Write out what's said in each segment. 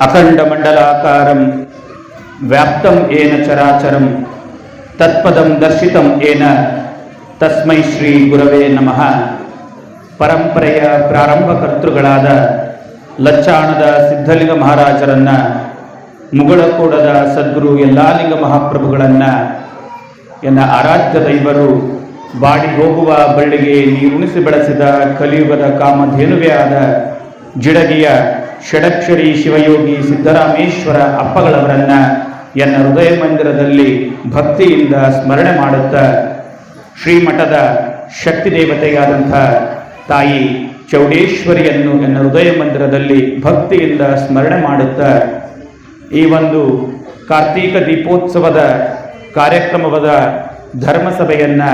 अखण्डमण्डलाकारं व्याप्तं येन चराचरं तत्पदं दर्शितं येन ತಸ್ಮೈ ಶ್ರೀ ಗುರವೇ ನಮಃ ಪರಂಪರೆಯ ಪ್ರಾರಂಭಕರ್ತೃಗಳಾದ ಲಚ್ಚಾಣದ ಸಿದ್ಧಲಿಂಗ ಮಹಾರಾಜರನ್ನ ಮುಗಳಕೋಡದ ಸದ್ಗುರು ಯಲ್ಲಾಲಿಂಗ ಮಹಾಪ್ರಭುಗಳನ್ನ ಎನ್ನ ಆರಾಧ್ಯ ದೈವರು ಬಾಡಿ ಹೋಗುವ ಬಳ್ಳಿಗೆ ನೀರುಣಿಸಿ ಬೆಳೆಸಿದ ಕಲಿಯುಗದ ಕಾಮಧೇನುವೆ ಆದ ಜಿಡಗಿಯ ಷಡಕ್ಷರಿ ಶಿವಯೋಗಿ ಸಿದ್ದರಾಮೇಶ್ವರ ಅಪ್ಪಗಳವರನ್ನ ಎನ್ನ ಹೃದಯ ಮಂದಿರದಲ್ಲಿ ಭಕ್ತಿಯಿಂದ ಸ್ಮರಣೆ ಮಾಡುತ್ತಾ ಶ್ರೀಮಠದ ಶಕ್ತಿ ದೇವತೆಯಾದಂಥ ತಾಯಿ ಚೌಡೇಶ್ವರಿಯನ್ನು ನನ್ನ ಹೃದಯ ಮಂದಿರದಲ್ಲಿ ಭಕ್ತಿಯಿಂದ ಸ್ಮರಣೆ ಮಾಡುತ್ತಾ ಈ ಒಂದು ಕಾರ್ತೀಕ ದೀಪೋತ್ಸವದ ಕಾರ್ಯಕ್ರಮವಾದ ಧರ್ಮಸಭೆಯನ್ನು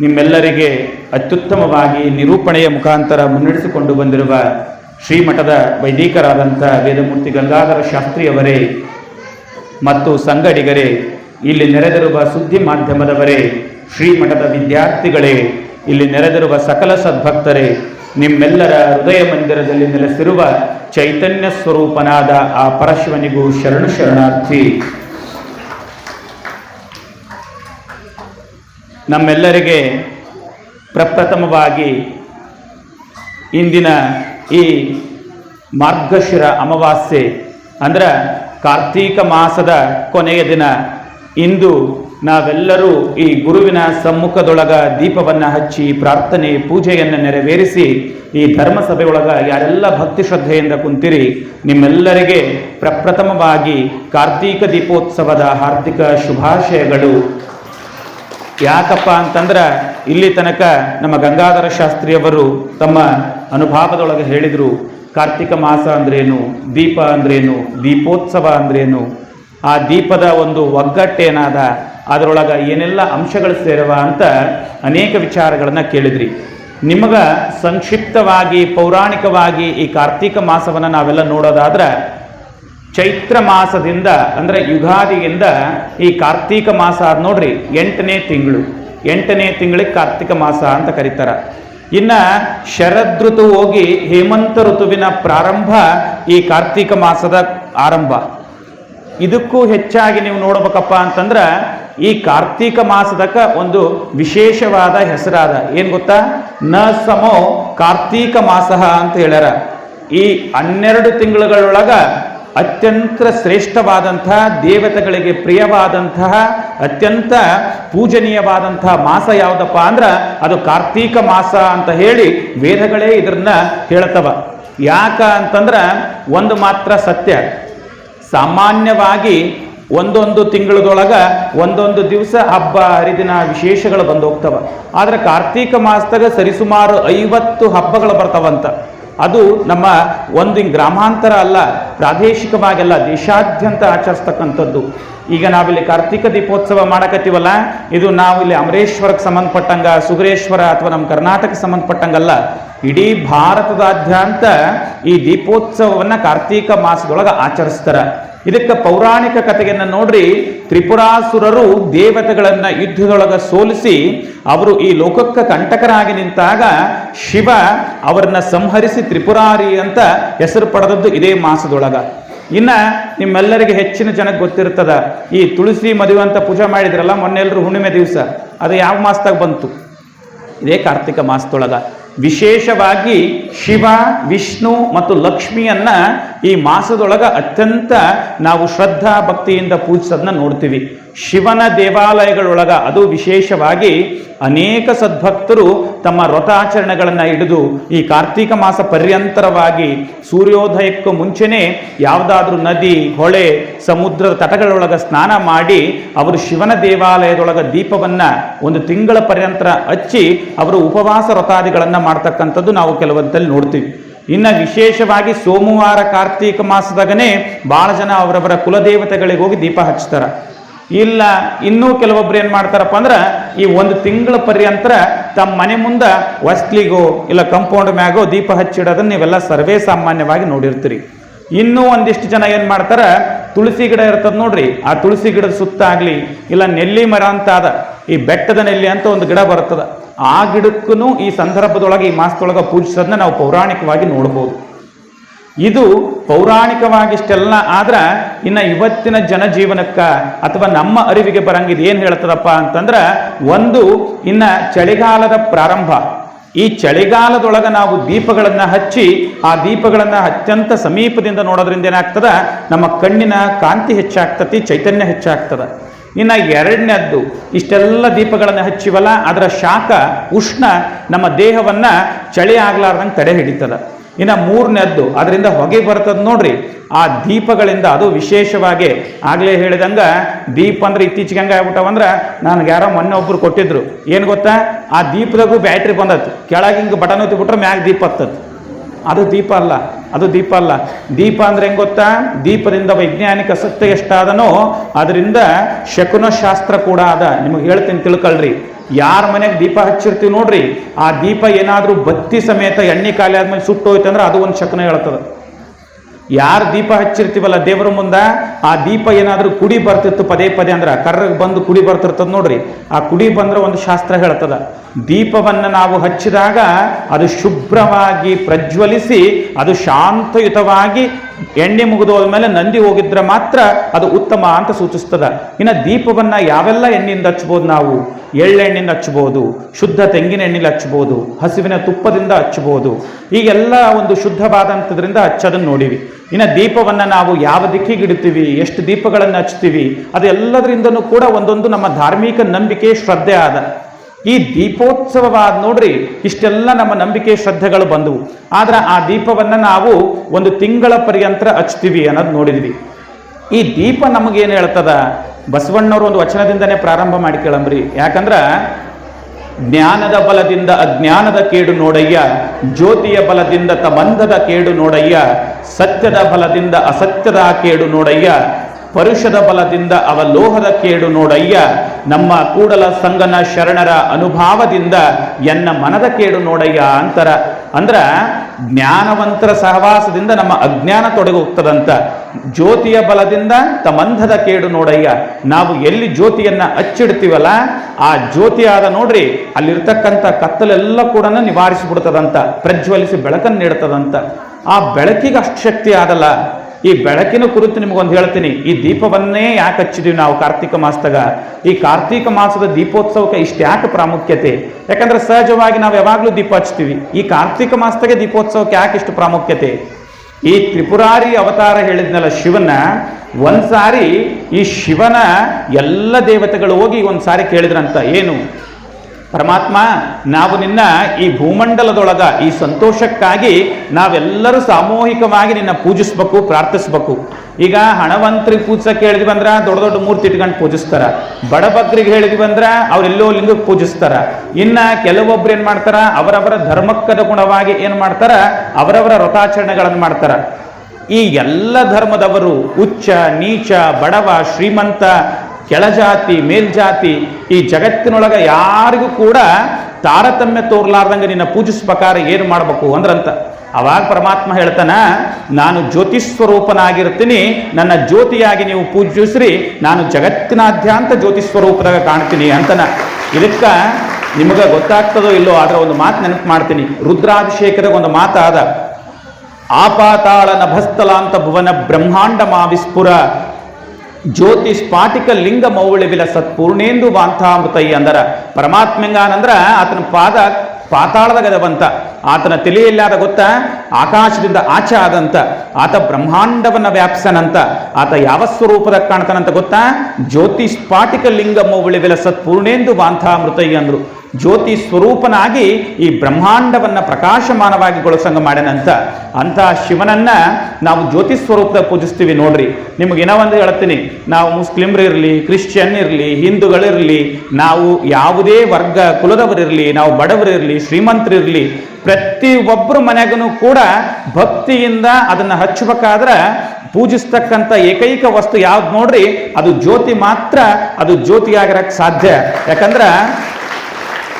ನಿಮ್ಮೆಲ್ಲರಿಗೆ ಅತ್ಯುತ್ತಮವಾಗಿ ನಿರೂಪಣೆಯ ಮುಖಾಂತರ ಮುನ್ನಡೆಸಿಕೊಂಡು ಬಂದಿರುವ ಶ್ರೀಮಠದ ವೈದಿಕರಾದಂಥ ವೇದಮೂರ್ತಿ ಗಂಗಾಧರ ಶಾಸ್ತ್ರಿಯವರೇ ಮತ್ತು ಸಂಗಡಿಗರೇ, ಇಲ್ಲಿ ನೆರೆದಿರುವ ಸುದ್ದಿ ಮಾಧ್ಯಮದವರೇ, ಶ್ರೀಮಠದ ವಿದ್ಯಾರ್ಥಿಗಳೇ, ಇಲ್ಲಿ ನೆರೆದಿರುವ ಸಕಲ ಸದ್ಭಕ್ತರೇ, ನಿಮ್ಮೆಲ್ಲರ ಹೃದಯ ಮಂದಿರದಲ್ಲಿ ನೆಲೆಸಿರುವ ಚೈತನ್ಯ ಸ್ವರೂಪನಾದ ಆ ಪರಶಿವನಿಗೂ ಶರಣು ಶರಣಾರ್ಥಿ. ನಮ್ಮೆಲ್ಲರಿಗೆ ಪ್ರಪ್ರಥಮವಾಗಿ ಇಂದಿನ ಈ ಮಾರ್ಗಶಿರ ಅಮಾವಾಸ್ಯೆ, ಅಂದ್ರೆ ಕಾರ್ತೀಕ ಮಾಸದ ಕೊನೆಯ ದಿನ, ಇಂದು ನಾವೆಲ್ಲರೂ ಈ ಗುರುವಿನ ಸಮ್ಮುಖದೊಳಗ ದೀಪವನ್ನು ಹಚ್ಚಿ ಪ್ರಾರ್ಥನೆ, ಪೂಜೆಯನ್ನು ನೆರವೇರಿಸಿ ಈ ಧರ್ಮಸಭೆಯೊಳಗ ಯಾರೆಲ್ಲ ಭಕ್ತಿ ಶ್ರದ್ಧೆಯಿಂದ ಕುಂತಿರಿ, ನಿಮ್ಮೆಲ್ಲರಿಗೆ ಪ್ರಪ್ರಥಮವಾಗಿ ಕಾರ್ತೀಕ ದೀಪೋತ್ಸವದ ಹಾರ್ದಿಕ ಶುಭಾಶಯಗಳು. ಯಾಕಪ್ಪ ಅಂತಂದ್ರೆ ಇಲ್ಲಿ ತನಕ ನಮ್ಮ ಗಂಗಾಧರ ಶಾಸ್ತ್ರಿಯವರು ತಮ್ಮ ಅನುಭವದೊಳಗೆ ಹೇಳಿದರು, ಕಾರ್ತಿಕ ಮಾಸ ಅಂದ್ರೇನು, ದೀಪ ಅಂದ್ರೇನು, ದೀಪೋತ್ಸವ ಅಂದ್ರೇನು, ಆ ದೀಪದ ಒಂದು ಒಗ್ಗಟ್ಟೇನಾದ, ಅದರೊಳಗೆ ಏನೆಲ್ಲ ಅಂಶಗಳು ಸೇರವ ಅಂತ ಅನೇಕ ವಿಚಾರಗಳನ್ನು ಕೇಳಿದ್ರಿ. ನಿಮಗೆ ಸಂಕ್ಷಿಪ್ತವಾಗಿ, ಪೌರಾಣಿಕವಾಗಿ ಈ ಕಾರ್ತೀಕ ಮಾಸವನ್ನು ನಾವೆಲ್ಲ ನೋಡೋದಾದ್ರೆ ಚೈತ್ರ ಮಾಸದಿಂದ, ಅಂದರೆ ಯುಗಾದಿಯಿಂದ ಈ ಕಾರ್ತೀಕ ಮಾಸ ಆದ ನೋಡ್ರಿ, ಎಂಟನೇ ತಿಂಗಳು. ಎಂಟನೇ ತಿಂಗಳಿಗೆ ಕಾರ್ತಿಕ ಮಾಸ ಅಂತ ಕರೀತಾರ. ಇನ್ನ ಋತು ಹೋಗಿ ಹೇಮಂತ ಋತುವಿನ ಪ್ರಾರಂಭ ಈ ಕಾರ್ತೀಕ ಮಾಸದ ಆರಂಭ. ಇದಕ್ಕೂ ಹೆಚ್ಚಾಗಿ ನೀವು ನೋಡ್ಬೇಕಪ್ಪ ಅಂತಂದ್ರೆ ಈ ಕಾರ್ತೀಕ ಮಾಸದಕ್ಕ ಒಂದು ವಿಶೇಷವಾದ ಹೆಸರಾದ. ಏನು ಗೊತ್ತಾ? ನ ಸಮೋ ಕಾರ್ತೀಕ ಮಾಸ ಅಂತ ಹೇಳ್ಯಾರ. ಈ ಹನ್ನೆರಡು ತಿಂಗಳುಗಳೊಳಗ ಅತ್ಯಂತ ಶ್ರೇಷ್ಠವಾದಂತಹ ದೇವತೆಗಳಿಗೆ ಪ್ರಿಯವಾದಂತಹ, ಅತ್ಯಂತ ಪೂಜನೀಯವಾದಂತಹ ಮಾಸ ಯಾವುದಪ್ಪ ಅಂದ್ರೆ ಅದು ಕಾರ್ತೀಕ ಮಾಸ ಅಂತ ಹೇಳಿ ವೇದಗಳೇ ಇದನ್ನ ಹೇಳ್ತವ ಯಾಕ ಅಂತಂದ್ರೆ ಒಂದು ಮಾತ್ರ ಸತ್ಯ. ಸಾಮಾನ್ಯವಾಗಿ ಒಂದೊಂದು ತಿಂಗಳದೊಳಗ ಒಂದೊಂದು ದಿವಸ ಹಬ್ಬ, ಹರಿದಿನ ವಿಶೇಷಗಳು ಬಂದು ಹೋಗ್ತವ. ಆದ್ರೆ ಕಾರ್ತೀಕ ಮಾಸದಾಗ ಸರಿಸುಮಾರು ಐವತ್ತು ಹಬ್ಬಗಳು ಬರ್ತಾವಂತ. ಅದು ನಮ್ಮ ಒಂದು ಗ್ರಾಮಾಂತರ ಅಲ್ಲ ಪ್ರಾದೇಶಿಕವಾಗೆಲ್ಲ ದೇಶಾದ್ಯಂತ ಆಚರಿಸ್ತಕ್ಕಂಥದ್ದು. ಈಗ ನಾವಿಲ್ಲಿ ಕಾರ್ತಿಕ ದೀಪೋತ್ಸವ ಮಾಡಕತ್ತೀವಲ್ಲ, ಇದು ನಾವು ಇಲ್ಲಿ ಅಮರೇಶ್ವರಕ್ಕೆ ಸಂಬಂಧಪಟ್ಟಂಗ, ಸುಗ್ರೇಶ್ವರ ಅಥವಾ ನಮ್ಮ ಕರ್ನಾಟಕಕ್ಕೆ ಸಂಬಂಧಪಟ್ಟಂಗಲ್ಲ, ಇಡೀ ಭಾರತದಾದ್ಯಂತ ಈ ದೀಪೋತ್ಸವವನ್ನು ಕಾರ್ತೀಕ ಮಾಸದೊಳಗೆ ಆಚರಿಸ್ತಾರೆ. ಇದಕ್ಕೆ ಪೌರಾಣಿಕ ಕಥೆಯನ್ನ ನೋಡ್ರಿ, ತ್ರಿಪುರಾಸುರರು ದೇವತೆಗಳನ್ನ ಯುದ್ಧದೊಳಗೆ ಸೋಲಿಸಿ, ಅವರು ಈ ಲೋಕಕ್ಕೆ ಕಂಟಕರಾಗಿ ನಿಂತಾಗ ಶಿವ ಅವರನ್ನ ಸಂಹರಿಸಿ ತ್ರಿಪುರಾರಿ ಅಂತ ಹೆಸರು ಪಡೆದದ್ದು ಇದೇ ಮಾಸದೊಳಗ. ಇನ್ನ ನಿಮ್ಮೆಲ್ಲರಿಗೆ ಹೆಚ್ಚಿನ ಜನಕ್ಕೆ ಗೊತ್ತಿರ್ತದ, ಈ ತುಳಸಿ ಮದುವೆ ಅಂತ ಪೂಜೆ ಮಾಡಿದ್ರಲ್ಲ ಮೊನ್ನೆ ಎಲ್ಲರೂ ಹುಣ್ಣಿಮೆ ದಿವಸ, ಅದು ಯಾವ ಮಾಸದಾಗ ಬಂತು? ಇದೇ ಕಾರ್ತಿಕ ಮಾಸದೊಳಗ. ವಿಶೇಷವಾಗಿ ಶಿವ, ವಿಷ್ಣು ಮತ್ತು ಲಕ್ಷ್ಮಿಯನ್ನ ಈ ಮಾಸದೊಳಗ ಅತ್ಯಂತ ನಾವು ಶ್ರದ್ಧಾ ಭಕ್ತಿಯಿಂದ ಪೂಜಿಸೋದನ್ನ ನೋಡ್ತೀವಿ. ಶಿವನ ದೇವಾಲಯಗಳೊಳಗ ಅದು ವಿಶೇಷವಾಗಿ ಅನೇಕ ಸದ್ಭಕ್ತರು ತಮ್ಮ ವ್ರತಾಚರಣೆಗಳನ್ನು ಹಿಡಿದು ಈ ಕಾರ್ತೀಕ ಮಾಸ ಪರ್ಯಂತರವಾಗಿ ಸೂರ್ಯೋದಯಕ್ಕೂ ಮುಂಚೆನೆ ಯಾವುದಾದ್ರೂ ನದಿ, ಹೊಳೆ ಸಮುದ್ರದ ತಟಗಳೊಳಗ ಸ್ನಾನ ಮಾಡಿ ಅವರು ಶಿವನ ದೇವಾಲಯದೊಳಗ ದೀಪವನ್ನ ಒಂದು ತಿಂಗಳ ಪರ್ಯಂತರ ಹಚ್ಚಿ ಅವರು ಉಪವಾಸ ವ್ರತಾದಿಗಳನ್ನ ಮಾಡ್ತಕ್ಕಂಥದ್ದು ನಾವು ಕೆಲವಂತಲ್ಲಿ ನೋಡ್ತೀವಿ. ಇನ್ನು ವಿಶೇಷವಾಗಿ ಸೋಮವಾರ ಕಾರ್ತೀಕ ಮಾಸದಾಗನೇ ಭಾಳ ಜನ ಅವರವರ ಕುಲದೇವತೆಗಳಿಗೆ ಹೋಗಿ ದೀಪ ಹಚ್ತಾರ. ಇಲ್ಲ, ಇನ್ನೂ ಕೆಲವೊಬ್ರು ಏನು ಮಾಡ್ತಾರಪ್ಪ ಅಂದ್ರೆ, ಈ ಒಂದು ತಿಂಗಳ ಪರ್ಯಂತರ ತಮ್ಮ ಮನೆ ಮುಂದೆ ವಸ್ಲಿಗೋ ಇಲ್ಲ ಕಂಪೌಂಡ್ ಮ್ಯಾಗೋ ದೀಪ ಹಚ್ಚಿಡೋದನ್ನ ನೀವೆಲ್ಲ ಸರ್ವೇ ಸಾಮಾನ್ಯವಾಗಿ ನೋಡಿರ್ತೀರಿ. ಇನ್ನೂ ಒಂದಿಷ್ಟು ಜನ ಏನು ಮಾಡ್ತಾರೆ? ತುಳಸಿ ಗಿಡ ಇರ್ತದೆ ನೋಡ್ರಿ, ಆ ತುಳಸಿ ಗಿಡದ ಸುತ್ತ ಆಗಲಿ, ಇಲ್ಲ ನೆಲ್ಲಿ ಮರ ಅಂತ ಅದ, ಈ ಬೆಟ್ಟದ ನೆಲ್ಲಿ ಅಂತ ಒಂದು ಗಿಡ ಬರ್ತದೆ, ಆ ಗಿಡಕ್ಕೂ ಈ ಸಂದರ್ಭದೊಳಗೆ, ಈ ಮಾಸದೊಳಗೆ ಪೂಜಿಸೋದನ್ನ ನಾವು ಪೌರಾಣಿಕವಾಗಿ ನೋಡ್ಬೋದು. ಇದು ಪೌರಾಣಿಕವಾಗಿ ಇಷ್ಟೆಲ್ಲ ಆದ್ರ ಇನ್ನ ಇವತ್ತಿನ ಜನಜೀವನಕ್ಕೆ ಅಥವಾ ನಮ್ಮ ಅರಿವಿಗೆ ಬರಂಗಿದ್ ಏನು ಹೇಳ್ತದಪ್ಪ ಅಂತಂದ್ರೆ, ಒಂದು ಇನ್ನ ಚಳಿಗಾಲದ ಪ್ರಾರಂಭ. ಈ ಚಳಿಗಾಲದೊಳಗೆ ನಾವು ದೀಪಗಳನ್ನು ಹಚ್ಚಿ ಆ ದೀಪಗಳನ್ನು ಅತ್ಯಂತ ಸಮೀಪದಿಂದ ನೋಡೋದ್ರಿಂದ ಏನಾಗ್ತದ? ನಮ್ಮ ಕಣ್ಣಿನ ಕಾಂತಿ ಹೆಚ್ಚಾಗ್ತತಿ, ಚೈತನ್ಯ ಹೆಚ್ಚಾಗ್ತದ. ಇನ್ನ ಎರಡನೇದ್ದು, ಇಷ್ಟೆಲ್ಲ ದೀಪಗಳನ್ನು ಹಚ್ಚಿವಲ್ಲ, ಅದರ ಶಾಖ, ಉಷ್ಣ ನಮ್ಮ ದೇಹವನ್ನ ಚಳಿ ಆಗ್ಲಾರ್ದಂಗೆ ತಡೆ ಹಿಡಿತದ. ಇನ್ನ ಮೂರನೇದ್ದು, ಅದರಿಂದ ಹೊಗೆ ಬರ್ತದ ನೋಡ್ರಿ. ಆ ದೀಪಗಳಿಂದ ಅದು ವಿಶೇಷವಾಗಿ ಆಗ್ಲೇ ಹೇಳಿದಂಗ, ದೀಪ ಅಂದ್ರೆ ಇತ್ತೀಚೆಗೆ ಹಂಗ ಆಗ್ಬಿಟ್ಟವಂದ್ರ ನನಗೆ ಯಾರೋ ಮೊನ್ನೆ ಒಬ್ರು ಕೊಟ್ಟಿದ್ರು. ಏನು ಗೊತ್ತಾ? ಆ ದೀಪದಾಗೂ ಬ್ಯಾಟ್ರಿ ಬಂದತ್ ಕೆಳಗೆ ಹಿಂಗೆ ಬಟನ್ ಹೊತ್ತಿಬಿಟ್ರೆ ಮ್ಯಾಗ ದೀಪ ಹತ್ತತ್ ಅದು ದೀಪ ಅಲ್ಲ, ಅದು ದೀಪ ಅಲ್ಲ. ದೀಪ ಅಂದ್ರೆ ಹೆಂಗ್ ಗೊತ್ತಾ? ದೀಪದಿಂದ ವೈಜ್ಞಾನಿಕ ಸತ್ಯ ಎಷ್ಟಾದನೋ ಅದರಿಂದ ಶಕುನ ಶಾಸ್ತ್ರ ಕೂಡ ಅದ. ನಿಮಗೆ ಹೇಳ್ತೀನಿ ತಿಳ್ಕೊಳ್ರಿ. ಯಾರ ಮನೆಗೆ ದೀಪ ಹಚ್ಚಿರ್ತೀವಿ ನೋಡ್ರಿ. ಆ ದೀಪ ಏನಾದರೂ ಬತ್ತಿ ಸಮೇತ ಎಣ್ಣೆ ಖಾಲಿ ಆದ್ಮೇಲೆ ಸುಟ್ಟು ಹೋಯ್ತು ಅಂದ್ರೆ ಅದು ಒಂದು ಶಕುನ ಹೇಳ್ತದ. ಯಾರು ದೀಪ ಹಚ್ಚಿರ್ತೀವಲ್ಲ ದೇವರ ಮುಂದೆ, ಆ ದೀಪ ಏನಾದರೂ ಕುಡಿ ಬರ್ತಿತ್ತು ಪದೇ ಪದೇ ಅಂದ್ರೆ, ಕರ್ರಗೆ ಬಂದು ಕುಡಿ ಬರ್ತಿರ್ತದ ನೋಡ್ರಿ. ಆ ಕುಡಿ ಬಂದ್ರೆ ಒಂದು ಶಾಸ್ತ್ರ ಹೇಳ್ತದ, ದೀಪವನ್ನ ನಾವು ಹಚ್ಚಿದಾಗ ಅದು ಶುಭ್ರವಾಗಿ ಪ್ರಜ್ವಲಿಸಿ, ಅದು ಶಾಂತಯುತವಾಗಿ ಎಣ್ಣೆ ಮುಗಿದು ಹೋದ್ಮೇಲೆ ನಂದಿ ಹೋಗಿದ್ರೆ ಮಾತ್ರ ಅದು ಉತ್ತಮ ಅಂತ ಸೂಚಿಸ್ತದ. ಇನ್ನು ದೀಪವನ್ನ ಯಾವೆಲ್ಲ ಎಣ್ಣೆಯಿಂದ ಹಚ್ಬೋದು ನಾವು? ಎಳ್ಳೆಣ್ಣೆಯಿಂದ ಹಚ್ಬೋದು, ಶುದ್ಧ ತೆಂಗಿನ ಎಣ್ಣೆಲಿ ಹಚ್ಬೋದು, ಹಸುವಿನ ತುಪ್ಪದಿಂದ ಹಚ್ಬೋದು. ಈಗೆಲ್ಲ ಒಂದು ಶುದ್ಧವಾದಂಥದ್ರಿಂದ ಹಚ್ಚೋದನ್ನು ನೋಡಿವಿ. ಇನ್ನು ದೀಪವನ್ನ ನಾವು ಯಾವ ದಿಕ್ಕಿಗೆ ಇಡ್ತೀವಿ ಎಷ್ಟು ದೀಪಗಳನ್ನು ಹಚ್ತೀವಿ, ಅದೆಲ್ಲದರಿಂದನೂ ಕೂಡ ಒಂದೊಂದು ನಮ್ಮ ಧಾರ್ಮಿಕ ನಂಬಿಕೆ ಶ್ರದ್ಧೆ ಆದ. ಈ ದೀಪೋತ್ಸವವಾದ ನೋಡ್ರಿ, ಇಷ್ಟೆಲ್ಲ ನಮ್ಮ ನಂಬಿಕೆ ಶ್ರದ್ಧೆಗಳು ಬಂದವು. ಆದ್ರೆ ಆ ದೀಪವನ್ನ ನಾವು ಒಂದು ತಿಂಗಳ ಪರ್ಯಂತರ ಹಚ್ತೀವಿ ಅನ್ನೋದು ನೋಡಿದ್ವಿ. ಈ ದೀಪ ನಮಗೇನು ಹೇಳ್ತದ? ಬಸವಣ್ಣವರು ಒಂದು ವಚನದಿಂದನೇ ಪ್ರಾರಂಭ ಮಾಡಿ ಕೇಳಂಬ್ರಿ. ಯಾಕಂದ್ರ, ಜ್ಞಾನದ ಬಲದಿಂದ ಅಜ್ಞಾನದ ಕೇಡು ನೋಡಯ್ಯ, ಜ್ಯೋತಿಯ ಬಲದಿಂದ ತಮಂದದ ಕೇಡು ನೋಡಯ್ಯ, ಸತ್ಯದ ಬಲದಿಂದ ಅಸತ್ಯದ ಕೇಡು ನೋಡಯ್ಯ ಪರುಷದ ಬಲದಿಂದ ಅವ ಲೋಹದ ಕೇಡು ನೋಡಯ್ಯ. ನಮ್ಮ ಕೂಡಲ ಸಂಗನ ಶರಣರ ಅನುಭಾವದಿಂದ ಎನ್ನ ಮನದ ಕೇಡು ನೋಡಯ್ಯ ಅಂತರ. ಅಂದ್ರ ಜ್ಞಾನವಂತರ ಸಹವಾಸದಿಂದ ನಮ್ಮ ಅಜ್ಞಾನ ತೊಡಗಿ ಹೋಗ್ತದಂತ ಜ್ಯೋತಿಯ ಬಲದಿಂದ ತಮಂಧದ ಕೇಡು ನೋಡಯ್ಯ. ನಾವು ಎಲ್ಲಿ ಜ್ಯೋತಿಯನ್ನ ಅಚ್ಚಿಡ್ತೀವಲ್ಲ, ಆ ಜ್ಯೋತಿ ಆದ ನೋಡ್ರಿ, ಅಲ್ಲಿರ್ತಕ್ಕಂಥ ಕತ್ತಲೆಲ್ಲ ಕೂಡ ನಿವಾರಿಸಿಬಿಡ್ತದಂತ, ಪ್ರಜ್ವಲಿಸಿ ಬೆಳಕನ್ನು ನೀಡ್ತದಂತ. ಆ ಬೆಳಕಿಗೆ ಅಷ್ಟು ಶಕ್ತಿ ಆದಲ್ಲ ಈ ಬೆಳಕಿನ ಕುರಿತು ನಿಮಗೊಂದು ಹೇಳ್ತೀನಿ. ಈ ದೀಪವನ್ನೇ ಯಾಕೆ ಹಚ್ಚಿದೀವಿ ನಾವು ಕಾರ್ತಿಕ ಮಾಸದಾಗ? ಈ ಕಾರ್ತಿಕ ಮಾಸದ ದೀಪೋತ್ಸವಕ್ಕೆ ಇಷ್ಟು ಯಾಕೆ ಪ್ರಾಮುಖ್ಯತೆ? ಯಾಕಂದ್ರೆ ಸಹಜವಾಗಿ ನಾವು ಯಾವಾಗಲೂ ದೀಪ ಹಚ್ತೀವಿ. ಈ ಕಾರ್ತಿಕ ಮಾಸದಾಗೆ ದೀಪೋತ್ಸವಕ್ಕೆ ಯಾಕೆ ಇಷ್ಟು ಪ್ರಾಮುಖ್ಯತೆ? ಈ ತ್ರಿಪುರಾರಿ ಅವತಾರ ಹೇಳಿದ್ನಲ್ಲ ಶಿವನ, ಒಂದ್ಸಾರಿ ಈ ಶಿವನ ಎಲ್ಲ ದೇವತೆಗಳು ಹೋಗಿ ಒಂದ್ಸಾರಿ ಕೇಳಿದ್ರಂತ. ಏನು? ಪರಮಾತ್ಮ, ನಾವು ನಿನ್ನ ಈ ಭೂಮಂಡಲದೊಳಗ ಈ ಸಂತೋಷಕ್ಕಾಗಿ ನಾವೆಲ್ಲರೂ ಸಾಮೂಹಿಕವಾಗಿ ನಿನ್ನ ಪೂಜಿಸ್ಬೇಕು, ಪ್ರಾರ್ಥಿಸ್ಬೇಕು. ಈಗ ಹಣವಂತರಿಗೆ ಪೂಜಿಸಕ್ಕೆ ಹೇಳಿದ್ವಿ ಅಂದ್ರೆ ದೊಡ್ಡ ದೊಡ್ಡ ಮೂರ್ತಿ ಇಟ್ಕೊಂಡು ಪೂಜಿಸ್ತಾರ. ಬಡಬಗ್ರಿಗೆ ಹೇಳಿದ್ವಿ ಅಂದ್ರೆ ಅವರೆಲ್ಲೋ ಲಿಂಗಕ್ಕೆ ಪೂಜಿಸ್ತಾರ. ಇನ್ನ ಕೆಲವೊಬ್ರು ಏನ್ ಮಾಡ್ತಾರ, ಅವರವರ ಧರ್ಮಕ್ಕನುಗುಣವಾಗಿ ಏನ್ ಮಾಡ್ತಾರ, ಅವರವರ ವ್ರತಾಚರಣೆಗಳನ್ನು ಮಾಡ್ತಾರ. ಈ ಎಲ್ಲ ಧರ್ಮದವರು ಉಚ್ಚ ನೀಚ, ಬಡವ, ಶ್ರೀಮಂತ ಕೆಳಜಾತಿ, ಮೇಲ್ಜಾತಿ, ಈ ಜಗತ್ತಿನೊಳಗೆ ಯಾರಿಗೂ ಕೂಡ ತಾರತಮ್ಯ ತೋರ್ಲಾರ್ದಂಗೆ ನಿನ್ನ ಪೂಜಿಸ್ಬೇಕಾದ್ರೆ ಏನು ಮಾಡಬೇಕು ಅಂದ್ರಂತ. ಅವಾಗ ಪರಮಾತ್ಮ ಹೇಳ್ತಾನ, ನಾನು ಜ್ಯೋತಿ ಸ್ವರೂಪನಾಗಿರ್ತೀನಿ ನನ್ನ ಜ್ಯೋತಿಯಾಗಿ ನೀವು ಪೂಜಿಸ್ರಿ, ನಾನು ಜಗತ್ತಿನಾದ್ಯಂತ ಜ್ಯೋತಿ ಸ್ವರೂಪದಾಗ ಕಾಣ್ತೀನಿ ಅಂತನ. ಇದಕ್ಕ ನಿಮಗೆ ಗೊತ್ತಾಗ್ತದೋ ಇಲ್ಲೋ ಆದ್ರೆ ಒಂದು ಮಾತು ನೆನಪು ಮಾಡ್ತೀನಿ. ರುದ್ರಾಭಿಷೇಕದ ಒಂದು ಮಾತಾದ ಆಪಾತಾಳ ನಭಸ್ತಲಾಂತ ಭುವನ ಬ್ರಹ್ಮಾಂಡ ಮಾವಿಸ್ಪುರ ಜ್ಯೋತಿ ಸ್ಫಾಟಿಕ ಲಿಂಗ ಮೌಳಿವಿಲ ಸತ್ಪೂರ್ಣೇಂದು ವಾಂತಾಮೃತಯ್ಯ ಅಂದರ. ಪರಮಾತ್ಮಂಗಾನಂದ್ರ ಆತನ ಪಾದ ಪಾತಾಳದಾಗ ಗದವಂತ ಆತನ ತಿಳಿಯಿಲ್ಲಾದ ಗೊತ್ತ? ಆಕಾಶದಿಂದ ಆಚೆ ಆದಂತ. ಆತ ಬ್ರಹ್ಮಾಂಡವನ್ನ ವ್ಯಾಪ್ಸನಂತ. ಆತ ಯಾವ ಸ್ವರೂಪದ ಕಾಣ್ತಾನಂತ ಗೊತ್ತಾ? ಜ್ಯೋತಿ ಸ್ಫಾಟಿಕ ಲಿಂಗ ಮೌಳಿವಿಲ ಸತ್ಪೂರ್ಣೇಂದು ವಾಂತಾಮೃತಯ್ಯ ಅಂದ್ರು. ಜ್ಯೋತಿ ಸ್ವರೂಪನಾಗಿ ಈ ಬ್ರಹ್ಮಾಂಡವನ್ನು ಪ್ರಕಾಶಮಾನವಾಗಿ ಗೊಳಸಂಗ ಮಾಡ್ಯಾನಂತ. ಅಂತ ಶಿವನನ್ನ ನಾವು ಜ್ಯೋತಿ ಸ್ವರೂಪದಾಗ ಪೂಜಿಸ್ತೀವಿ ನೋಡ್ರಿ. ನಿಮ್ಗೆ ಏನೋ ಒಂದು ಹೇಳ್ತೀನಿ. ನಾವು ಮುಸ್ಲಿಮ್ರು ಇರಲಿ, ಕ್ರಿಶ್ಚಿಯನ್ ಇರಲಿ ಹಿಂದೂಗಳಿರಲಿ ನಾವು ಯಾವುದೇ ವರ್ಗ ಕುಲದವರಿರಲಿ ನಾವು ಬಡವರಿರಲಿ ಶ್ರೀಮಂತರಿರಲಿ ಪ್ರತಿ ಒಬ್ಬರ ಮನೆಗೂ ಕೂಡ ಭಕ್ತಿಯಿಂದ ಅದನ್ನು ಹಚ್ಚಬೇಕಾದ್ರೆ ಪೂಜಿಸ್ತಕ್ಕಂಥ ಏಕೈಕ ವಸ್ತು ಯಾವ್ದು ನೋಡ್ರಿ? ಅದು ಜ್ಯೋತಿ ಮಾತ್ರ, ಅದು ಜ್ಯೋತಿಯಾಗಿರಕ್ಕೆ ಸಾಧ್ಯ. ಯಾಕಂದ್ರ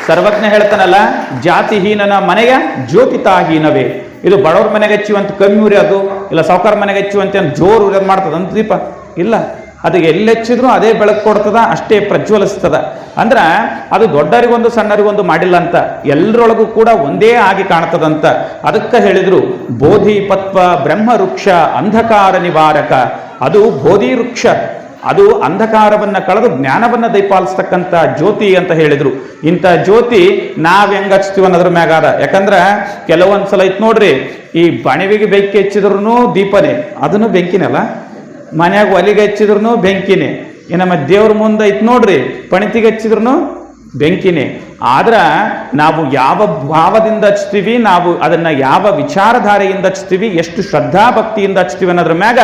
ಸರ್ವಜ್ಞ ಹೇಳ್ತಾನಲ್ಲ, ಜಾತಿಹೀನನ ಮನೆಯ ಜ್ಯೋತಿತಾಹೀನವೇ. ಇದು ಬಡವ್ರ ಮನೆಗೆ ಹಚ್ಚುವಂತ ಕಮ್ಮಿ ಅದು, ಇಲ್ಲ ಸಾವುಕಾರ ಮನೆಗೆ ಏನ್ ಜೋರು ಉರಿಯೋದು ಮಾಡ್ತದ ಅಂತ ದೀಪ. ಇಲ್ಲ, ಅದು ಎಲ್ಲಿ ಎಲ್ಲೆಚ್ಚಿದ್ರೂ ಅದೇ ಬೆಳಕು ಕೊಡ್ತದ, ಅಷ್ಟೇ ಪ್ರಜ್ವಲಿಸ್ತದ. ಅಂದ್ರ ಅದು ದೊಡ್ಡರಿಗೊಂದು ಸಣ್ಣರಿಗೊಂದು ಮಾಡಿಲ್ಲ ಅಂತ ಎಲ್ಲರೊಳಗೂ ಕೂಡ ಒಂದೇ ಆಗಿ ಕಾಣ್ತದಂತ ಅದಕ್ಕೆ ಹೇಳಿದ್ರು, ಬೋಧಿ ಪತ್ವ ಬ್ರಹ್ಮ ವೃಕ್ಷ ಅಂಧಕಾರ ನಿವಾರಕ. ಅದು ಬೋಧಿ ವೃಕ್ಷ. ಅದು ಅಂಧಕಾರವನ್ನು ಕಳೆದು ಜ್ಞಾನವನ್ನು ದಯಪಾಲಿಸ್ತಕ್ಕಂಥ ಜ್ಯೋತಿ ಅಂತ ಹೇಳಿದರು. ಇಂಥ ಜ್ಯೋತಿ ನಾವ್ ಹೆಂಗ್ ಹಚ್ತೀವಿ ಅನ್ನೋದ್ರ ಮ್ಯಾಗಾದ. ಯಾಕಂದ್ರೆ ಕೆಲವೊಂದ್ಸಲ ಸಲ ನೋಡ್ರಿ, ಈ ಬಣವಿಗೆ ಬೆಂಕಿ ಹಚ್ಚಿದ್ರು ದೀಪನೇ. ಅದನ್ನು ಬೆಂಕಿನಲ್ಲ ಮನ್ಯಾಗ ಒಲಿಗೆ ಹಚ್ಚಿದ್ರು ಬೆಂಕಿನೇ. ಈ ನಮ್ಮ ದೇವ್ರ ಮುಂದೆ ಇತ್ತು ನೋಡ್ರಿ, ಪಣಿತಿಗೆ ಹಚ್ಚಿದ್ರು ಬೆಂಕಿನೇ. ಆದ್ರೆ ನಾವು ಯಾವ ಭಾವದಿಂದ ಹಚ್ತೀವಿ, ನಾವು ಅದನ್ನ ಯಾವ ವಿಚಾರಧಾರೆಯಿಂದ ಹಚ್ತೀವಿ, ಎಷ್ಟು ಶ್ರದ್ಧಾಭಕ್ತಿಯಿಂದ ಹಚ್ತೀವಿ ಅನ್ನೋದ್ರ ಮ್ಯಾಗ